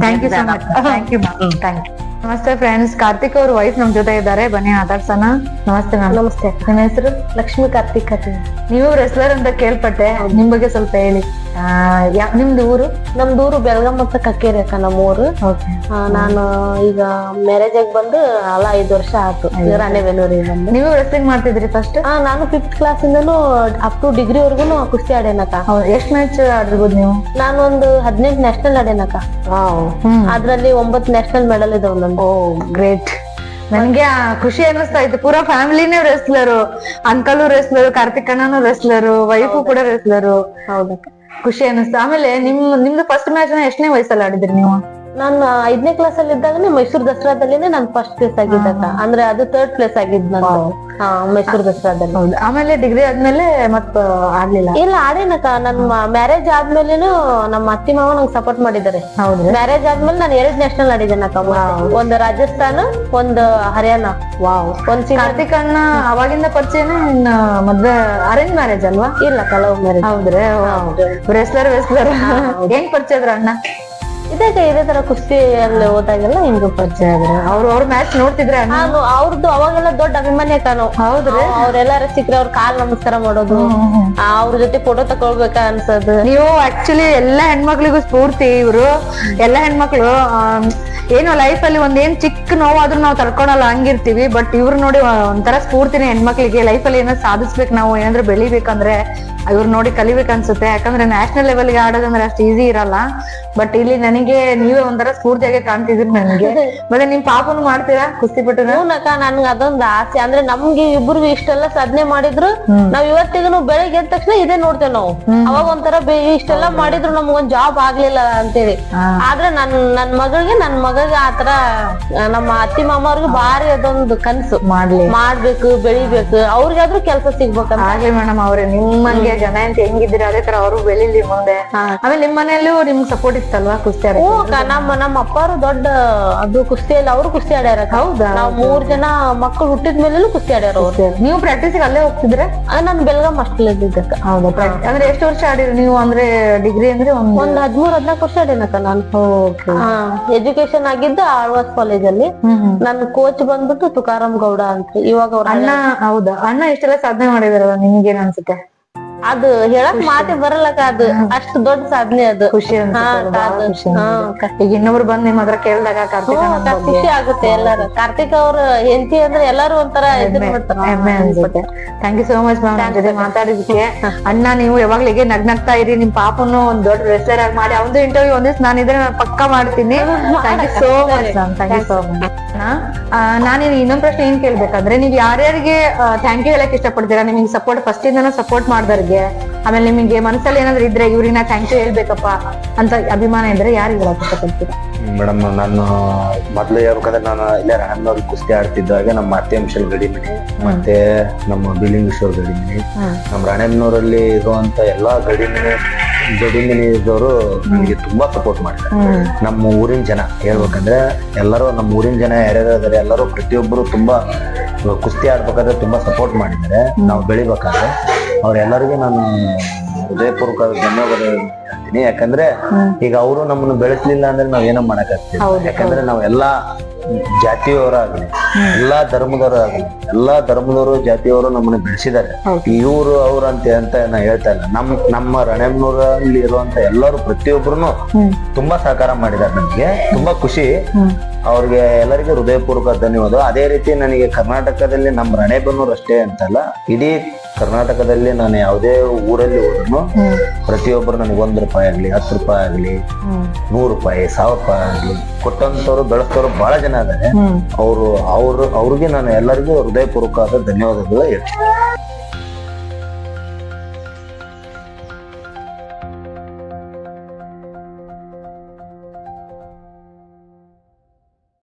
[SPEAKER 2] thank you so much thank you thank you ನಮಸ್ತೆ ಫ್ರೆಂಡ್ಸ್ ಕಾರ್ತಿಕ್ ಅವ್ರ ವೈಫ್ ನಮ್ ಜೊತೆ ಇದ್ದಾರೆ. ಬನ್ನಿ ಮಾತಾಡ್ಸೋಣ ನಮಸ್ತೆ ಮ್ಯಾಮ್ ನಮಸ್ತೆ. ನನ್ನ ಹೆಸರು?
[SPEAKER 5] ಲಕ್ಷ್ಮಿ ಕಾರ್ತಿಕ್ ಅಂತ.
[SPEAKER 2] ನೀವು ರೆಸ್ಲರ್ ಅಂತ ಕೇಳ್ಪಟ್ಟೆ. ನಿಮ್ ಬಗ್ಗೆ ಸ್ವಲ್ಪ ಹೇಳಿ. ಆ, ಯಾ- ನಿಮ್ದು ಊರು?
[SPEAKER 5] ನಮ್ದು ಊರು ಬೆಳಗಾಂ ಮತ್ತು ಕಕ್ಕೇರಿ ಅಕ್ಕ ನಮ್ಮ ಊರು.
[SPEAKER 2] ಓಕೆ
[SPEAKER 5] ಆ, ನಾನು ಈಗ ಮ್ಯಾರೇಜ್ ಆಗಿ ಬಂದು ಅಲ್ಲ ಐದು ವರ್ಷ ಆಯ್ತು. ರಾಣೆಬೆನ್ನೂರಿಗೆ ಬಂದು.
[SPEAKER 2] ನೀವು ರೆಸ್ಲಿಂಗ್ ಮಾಡ್ತಿದ್ರಿ ಫಸ್ಟ್
[SPEAKER 5] ಆ, ನಾನು ಫಿಫ್ತ್ ಕ್ಲಾಸ್ ಇಂದನು ಅಪ್ ಟು ಡಿಗ್ರಿ ವರ್ಗುನು ಕುಸ್ತಿ ಆಡೇನಕ್ಕ
[SPEAKER 2] ಎಷ್ಟ್ ಮ್ಯಾಚ್ ಆಡಿರ್ಬೋದು ನೀವು?
[SPEAKER 5] ನಾನು ಒಂದು ಹದಿನೆಂಟು ನ್ಯಾಷನಲ್ ಆಡೇನಕ್ಕ
[SPEAKER 2] ಹ್ಮ್.
[SPEAKER 5] ಅದ್ರಲ್ಲಿ ಒಂಬತ್ತು ನ್ಯಾಷನಲ್ ಮೆಡಲ್ ಇದೆ
[SPEAKER 2] ಓ ಗ್ರೇಟ್ ನನ್ಗೆ ಆ ಖುಷಿ ಅನ್ನಿಸ್ತಾ ಇತ್ತು. ಪೂರಾ ಫ್ಯಾಮಿಲಿನೇ ರೆಸ್ಲರು ಅಂಕಲು ರೆಸ್ಲರು ಕಾರ್ತಿಕ್ ಅಣ್ಣನು ರೆಸ್ಲರು ವೈಫು ಕೂಡ ರೆಸ್ಲರು
[SPEAKER 5] ಹೌದಕ್ಕ
[SPEAKER 2] ಖುಷಿ ಅನ್ನಿಸ್ತು. ಆಮೇಲೆ ನಿಮ್ ನಿಮ್ದು ಫಸ್ಟ್ ಮ್ಯಾಚ್ನ ಎಷ್ಟನೇ ವಯಸ್ಸಲ್ಲಿ ಆಡಿದ್ರಿ ನೀವು?
[SPEAKER 5] ನಾನು ಐದನೇ ಕ್ಲಾಸ್ ಅಲ್ಲಿ ಇದ್ದಾಗನೇ ಮೈಸೂರು ದಸರಾದಲ್ಲಿನೇ ನಾನು ಫಸ್ಟ್ ಪ್ಲೇಸ್ ಆಗಿದ್ದಕ್ಕ ಅಂದ್ರೆ ಅದು ತರ್ಡ್ ಪ್ಲೇಸ್ ಆಗಿದ್ ನಾನು ಹಾ ಮೈಸೂರು ದಸರಾದಲ್ಲಿ.
[SPEAKER 2] ಹೌದು. ಆಮೇಲೆ ಡಿಗ್ರಿ ಆದ್ಮೇಲೆ ಮತ್ತ ಆಡ್ಲಿಲ್ಲ
[SPEAKER 5] ಇಲ್ಲ ಆಡೇನಕ್ಕ ನನ್ನ ಮ್ಯಾರೇಜ್ ಆದ್ಮೇಲೆನು ನಮ್ಮ ಅತ್ತಿ ಮಾವ ನಂಗೆ ಸಪೋರ್ಟ್ ಮಾಡಿದ್ದಾರೆ. ಮ್ಯಾರೇಜ್ ಆದ್ಮೇಲೆ ನಾನು ಎರಡು ನ್ಯಾಷನಲ್ ಆಡಿದ್ದೇನಕ್ಕ. ಒಂದು ರಾಜಸ್ಥಾನ ಒಂದು ಹರಿಯಾಣ.
[SPEAKER 2] ವಾವ್.
[SPEAKER 5] ಒಂದ್
[SPEAKER 2] ಕಾರ್ತಿಕ್ ಅಣ್ಣ ಅವಾಗಿಂದ ಪರಿಚಯನ ಇನ್ನ ಮದ್ವೆ ಅರೇಂಜ್ ಮ್ಯಾರೇಜ್ ಅಲ್ವಾ?
[SPEAKER 5] ಇಲ್ಲ ಕಲವ್ ಮ್ಯಾರೇಜ್
[SPEAKER 2] ಹೌದ್ರಿ? ರೆಸ್ಲರ್ ರೆಸ್ಲರ್ ಹೆಂಗ್ ಪರಿಚಯದ್ರ ಅಣ್ಣ?
[SPEAKER 5] ಇದಾಗ ಇದೇ ತರ ಕುಸ್ತಿ ಅಲ್ಲಿ ಹೋದಾಗೆಲ್ಲ ಹಿಂಗ ಪರಿಚಯ ಆದ್ರೆ.
[SPEAKER 2] ಅವ್ರು ಅವ್ರ ಮ್ಯಾಚ್ ನೋಡ್ತಿದ್ರೆ
[SPEAKER 5] ನಾನು ಅವ್ರದ್ದು ಅವಾಗೆಲ್ಲ ದೊಡ್ಡ ಅಭಿಮಾನಿ ನಾವು.
[SPEAKER 2] ಹೌದ್ರಿ?
[SPEAKER 5] ಅವ್ರೆಲ್ಲಾರ ಸಿಕ್ಕ್ರೆ ಅವ್ರ ಕಾಲ್ ನಮಸ್ಕಾರ ಮಾಡೋದು. ಅವ್ರ ಜೊತೆ ಫೋಟೋ ತಕೊಳ್ಬೇಕ ಅನ್ಸೋದು.
[SPEAKER 2] ನೀವು ಆಕ್ಚುಲಿ ಎಲ್ಲಾ ಹೆಣ್ಮಕ್ಳಿಗೂ ಸ್ಫೂರ್ತಿ ಇವ್ರು. ಎಲ್ಲಾ ಹೆಣ್ಮಕ್ಳು ಏನೋ ಲೈಫ್ ಅಲ್ಲಿ ಒಂದ್ ಏನ್ ಚಿಕ್ಕ ನೋವಾದ್ರೂ ನಾವು ತಡ್ಕೊಳಲ್ಲ ಹಂಗಿರ್ತೀವಿ. ಬಟ್ ಇವ್ರು ನೋಡಿ ಒಂಥರ ಸ್ಫೂರ್ತಿನೇ ಹೆಣ್ಮಕ್ಳಿಗೆ. ಲೈಫ್ ಅಲ್ಲಿ ಏನೋ ಸಾಧಿಸ್ಬೇಕು ನಾವು ಏನಾದ್ರು ಬೆಳಿಬೇಕಂದ್ರೆ ಇವ್ರು ನೋಡಿ ಕಲಿಬೇಕು ಅನ್ಸುತ್ತೆ ಯಾಕಂದ್ರೆ ನ್ಯಾಷನಲ್ ಲೆವೆಲ್ಗೆ ಆಡೋದಂದ್ರೆ ಅಷ್ಟು ಈಸಿ ಇರಲ್ಲ. ಬಟ್ ಇಲ್ಲಿ ನನಗೆ ನೀವೇ ಒಂಥರ ಸ್ಫೂರ್ತಿಯಾಗಿ ಕಾಣ್ತಿದ್ರಿ ನನಗೆ. ಮತ್ತೆ ನಿಮ್ ಪಾಪನು ಮಾಡ್ತೀರಾ? ಕುಸ್ತಿಪಟ್ಟುನ
[SPEAKER 5] ನಕ ನನ್ಗೆ ಅದೊಂದು ಆಸೆ. ಅಂದ್ರೆ ನಮ್ಗೆ ಇಬ್ರಿಗೂ ಇಷ್ಟೆಲ್ಲ ಸಾಧನೆ ಮಾಡಿದ್ರು. ನಾವ್ ಇವತ್ತಿಗೂ ಬೆಳಿಗ್ಗೆ ಎದ್ದ ತಕ್ಷಣ ಇದೇ ನೋಡ್ತೇವೆ ನಾವು. ಅವಾಗ ಒಂಥರ ಇಷ್ಟೆಲ್ಲ ಮಾಡಿದ್ರು ನಮ್ಗೊಂದ್ ಜಾಬ್ ಆಗ್ಲಿಲ್ಲ ಅಂತೇಳಿ. ಆದ್ರೆ ನನ್ ನನ್ ಮಗಳಿಗೆ ನನ್ ಮಗಗೆ ಆತರ ನಮ್ಮ ಅತ್ತಿ ಮಾಮ ಬಾರಿ ಭಾರಿ ಅದೊಂದು ಕನ್ಸು.
[SPEAKER 2] ಮಾಡ್ಲಿ.
[SPEAKER 5] ಮಾಡ್ಬೇಕು ಬೆಳಿಬೇಕು. ಅವ್ರಿಗಾದ್ರೂ ಕೆಲಸ ಸಿಗ್ಬೇಕಂತ.
[SPEAKER 2] ಹಾಗೆ ಮೇಡಮ್ ಅವ್ರೆ ನಿಮ್ಮಂಗೆ ಜನ ಅಂತ ಹೆಂಗಿದ್ರೆ ಅದೇ ತರ ಅವರು ಬೆಳಿಲಿ ಮುಂದೆ. ಆಮೇಲೆ ನಿಮ್ಮ ಮನೆಯಲ್ಲೂ ನಿಮ್ಗೆ ಸಪೋರ್ಟ್ ಇತ್ತಲ್ವಾ ಕುಸ್ತಿ
[SPEAKER 5] ಹ್ಞೂ ಅಕ್ಕ ನಮ್ಮ ನಮ್ಮ ಅಪ್ಪಾರು ದೊಡ್ಡ ಅದು ಕುಸ್ತಿಯಲ್ಲಿ ಅವ್ರು ಕುಸ್ತಿ ಆಡ್ಯಾರ.
[SPEAKER 2] ಹೌದಾ?
[SPEAKER 5] ನಾವ್ ಮೂರ್ ಜನ ಮಕ್ಕಳು ಹುಟ್ಟಿದ ಮೇಲೂ ಕುಸ್ತಿ ಆಡ್ಯಾರ ಅವ್ರು.
[SPEAKER 2] ನೀವು ಪ್ರಾಕ್ಟೀಸ್ ಅಲ್ಲೇ ಹೋಗ್ತಿದ್ರೆ?
[SPEAKER 5] ನಾನು ಬೆಳಗಾಂ ಅಷ್ಟಲ್ಲಿ ಇದ್ದಿದ್ದಕ್ಕ.
[SPEAKER 2] ಹೌದಾ? ಅಂದ್ರೆ ಎಷ್ಟು ವರ್ಷ ಆಡಿರಿ ನೀವು? ಅಂದ್ರೆ ಡಿಗ್ರಿ ಅಂದ್ರೆ ಒಂದು
[SPEAKER 5] ಒಂದ್ ಹದ್ಮೂರ್ ಹದ್ನಾಲ್ಕು ವರ್ಷ ಆಡೇನಕ್ಕ ನಾನು.
[SPEAKER 2] ಓಕೆ
[SPEAKER 5] ಎಜುಕೇಶನ್ ಆಗಿದ್ದು ಆಳ್ವಾಸ್ ಕಾಲೇಜಲ್ಲಿ ನನ್ನ ಕೋಚ್ ಬಂದ್ಬಿಟ್ಟು ತುಕಾರಾಮ್ ಗೌಡ ಅಂತ. ಇವಾಗ ಅವ್ರ
[SPEAKER 2] ಅಣ್ಣ ಹೌದಾ? ಅಣ್ಣ ಇಷ್ಟೆಲ್ಲ ಸಾಧನೆ ಮಾಡಿದಾರಲ್ಲ ನಿಮ್ಗೆ ಏನ್ ಅನ್ಸುತ್ತೆ?
[SPEAKER 5] ಅದು ಹೇಳಕ್ ಮಾತೆ ಬರಲ್ಲಕ್ಕ ಅದು. ಅಷ್ಟು ದೊಡ್ಡ ಸಾಧನೆ ಅದು.
[SPEAKER 2] ಖುಷಿ ಈಗ ಇನ್ನೊಬ್ರು ಬಂದ್ ನಿಮ್ ಹತ್ರ ಕೇಳಿದಾಗ ಕಾರ್ತಿಕ್
[SPEAKER 5] ಖುಷಿ ಆಗುತ್ತೆ ಎಲ್ಲಾರು. ಕಾರ್ತಿಕ್ ಅವ್ರ ಹೆಂಡತಿ ಅಂದ್ರೆ ಎಲ್ಲಾರು ಒಂಥರ
[SPEAKER 2] ಹೆಮ್ಮೆ ಅನ್ಸುತ್ತೆ. Thank you so much ma'am ಜೊತೆ ಮಾತಾಡಿದಕ್ಕೆ ಅಣ್ಣ ನೀವು ಯಾವಾಗ್ಲೂ ಹೀಗೆ ನಗ್ನಗ್ತಾ ಇರಿ ನಿಮ್ ಪಾಪನು ಒಂದ್ ದೊಡ್ಡ ರೆಸ್ಲರ್ ಆಗಿ ಮಾಡಿ ಅವ್ನದು ಇಂಟರ್ವ್ಯೂ ಒಂದ್ ದಿವ್ಸ ನಾನು ಇದ್ರೆ ಪಕ್ಕ ಮಾಡ್ತೀನಿ. Thank you so much ma'am thank you so much ನಾನು ಇನ್ನೊಂದ್ ಪ್ರಶ್ನೆ ಏನ್ ಕೇಳ್ಬೇಕಂದ್ರೆ ನೀವ್ ಯಾರ್ಯಾರಿಗೆ ಥ್ಯಾಂಕ್ ಯು ಹೇಳಕ್ ಇಷ್ಟಪಡ್ತೀರಾ? ನಿಮ್ಗೆ ಸಪೋರ್ಟ್ ಫಸ್ಟ್ ಇಂದನೂ ಸಪೋರ್ಟ್ ಮಾಡ್ದವ್ರಿಗೆ ಆಮೇಲೆ ನಿಮಗೆ ಮನಸ್ಸಲ್ಲಿ ಏನಾದ್ರು ಇದ್ರೆ ಇವ್ರಿನ ಥ್ಯಾಂಕ್ ಯು ಹೇಳ್ಬೇಕಪ್ಪ ಅಂತ ಅಭಿಮಾನ ಇದ್ರೆ ಯಾರಿಗೆ ಇಷ್ಟಪಡ್ತೀರಾ
[SPEAKER 1] ಮೇಡಮ್ ನಾನು ಮೊದ್ಲು ಹೇಳ್ಬೇಕಾದ್ರೆ ನಾನು ಇಲ್ಲ ರಾಮನವ್ರಿಗೆ ಕುಸ್ತಿ ಆಡ್ತಿದ್ದಾಗ ನಮ್ಮ ಅತ್ತೆ ಅಂಶಲ್ ಗಡಿಮನೆ ಮತ್ತೆ ನಮ್ಮ ಬಿಲಿಂಗೇಶ್ವರ್ ಗಡಿ ಮನೆ. ನಮ್ಮ ರಾಣೆಬೆನ್ನೂರಲ್ಲಿ ಇರುವಂತ ಎಲ್ಲಾ ಗಡಿಮೆ ಮನೆ ಗಡಿ ಇದ್ದವರು ನನಗೆ ತುಂಬಾ ಸಪೋರ್ಟ್ ಮಾಡಿದ್ದಾರೆ. ನಮ್ಮ ಊರಿನ ಜನ ಹೇಳ್ಬೇಕಂದ್ರೆ ಎಲ್ಲರೂ ನಮ್ಮ ಊರಿನ ಜನ ಯಾರ್ಯಾರು ಇದಾರೆ ಎಲ್ಲರೂ ಪ್ರತಿಯೊಬ್ಬರು ತುಂಬಾ ಕುಸ್ತಿ ಆಡ್ಬೇಕಾದ್ರೆ ತುಂಬಾ ಸಪೋರ್ಟ್ ಮಾಡಿದ್ದಾರೆ. ನಾವು ಬೆಳಿಬೇಕಾದ್ರೆ ಅವ್ರೆಲ್ಲರಿಗೂ ನಾನು ಹೃದಯಪೂರ್ವಕ ಧನ್ಯವಾದ ಹೇಳ್ತೀನಿ. ಯಾಕಂದ್ರೆ ಈಗ ಅವರು ನಮ್ಮನ್ನು ಬೆಳೆಸ್ಲಿಲ್ಲ ಅಂದ್ರೆ ನಾವ್ ಏನೋ ಮಾಡಕ್ ಯಾಕಂದ್ರೆ ನಾವ್ ಎಲ್ಲಾ ಜಾತಿಯವರಾಗ್ಲಿ ಎಲ್ಲಾ ಧರ್ಮದವರಾಗ್ಲಿ ಎಲ್ಲಾ ಧರ್ಮದವರು ಜಾತಿಯವರು ನಮ್ಮನ್ನ ಬೆಳೆಸಿದ್ದಾರೆ. ಇವರು ಅವ್ರ ಅಂತ ಅಂತ ನಾ ಹೇಳ್ತಾ ಇಲ್ಲ. ನಮ್ ನಮ್ಮ ರಣೆಮ್ನೂರಲ್ಲಿ ಇರುವಂತ ಎಲ್ಲರೂ ಪ್ರತಿಯೊಬ್ಬರು ತುಂಬಾ ಸಹಕಾರ ಮಾಡಿದ್ದಾರೆ ನಮ್ಗೆ. ತುಂಬಾ ಖುಷಿ. ಅವ್ರಿಗೆ ಎಲ್ಲರಿಗೂ ಹೃದಯಪೂರ್ವಕ ಧನ್ಯವಾದ ಅದೇ ರೀತಿ ನನಗೆ ಕರ್ನಾಟಕದಲ್ಲಿ ನಮ್ಮ ರಣೆಬೆನ್ನೂರು ಅಷ್ಟೇ ಅಂತಲ್ಲ. ಇಡೀ ಕರ್ನಾಟಕದಲ್ಲಿ ನಾನು ಯಾವುದೇ ಊರಲ್ಲಿ ಹೋದ್ರು ಪ್ರತಿಯೊಬ್ಬರು ನನಗೆ ಒಂದು ರೂಪಾಯಿ ಆಗಲಿ ಹತ್ತು ರೂಪಾಯಿ ಆಗಲಿ ನೂರು ರೂಪಾಯಿ ಸಾವಿರ ರೂಪಾಯಿ ಆಗಲಿ ಕೊಟ್ಟಂತವ್ರು ಬೆಳೆಸ್ತವ್ರು ಬಹಳ ಜನ ಇದಾರೆ. ಅವರು ಅವ್ರು ಅವ್ರಿಗೆ ನಾನು ಎಲ್ಲರಿಗೂ ಹೃದಯಪೂರ್ವಕವಾದ ಧನ್ಯವಾದಗಳು ಹೇಳ್ತೀನಿ.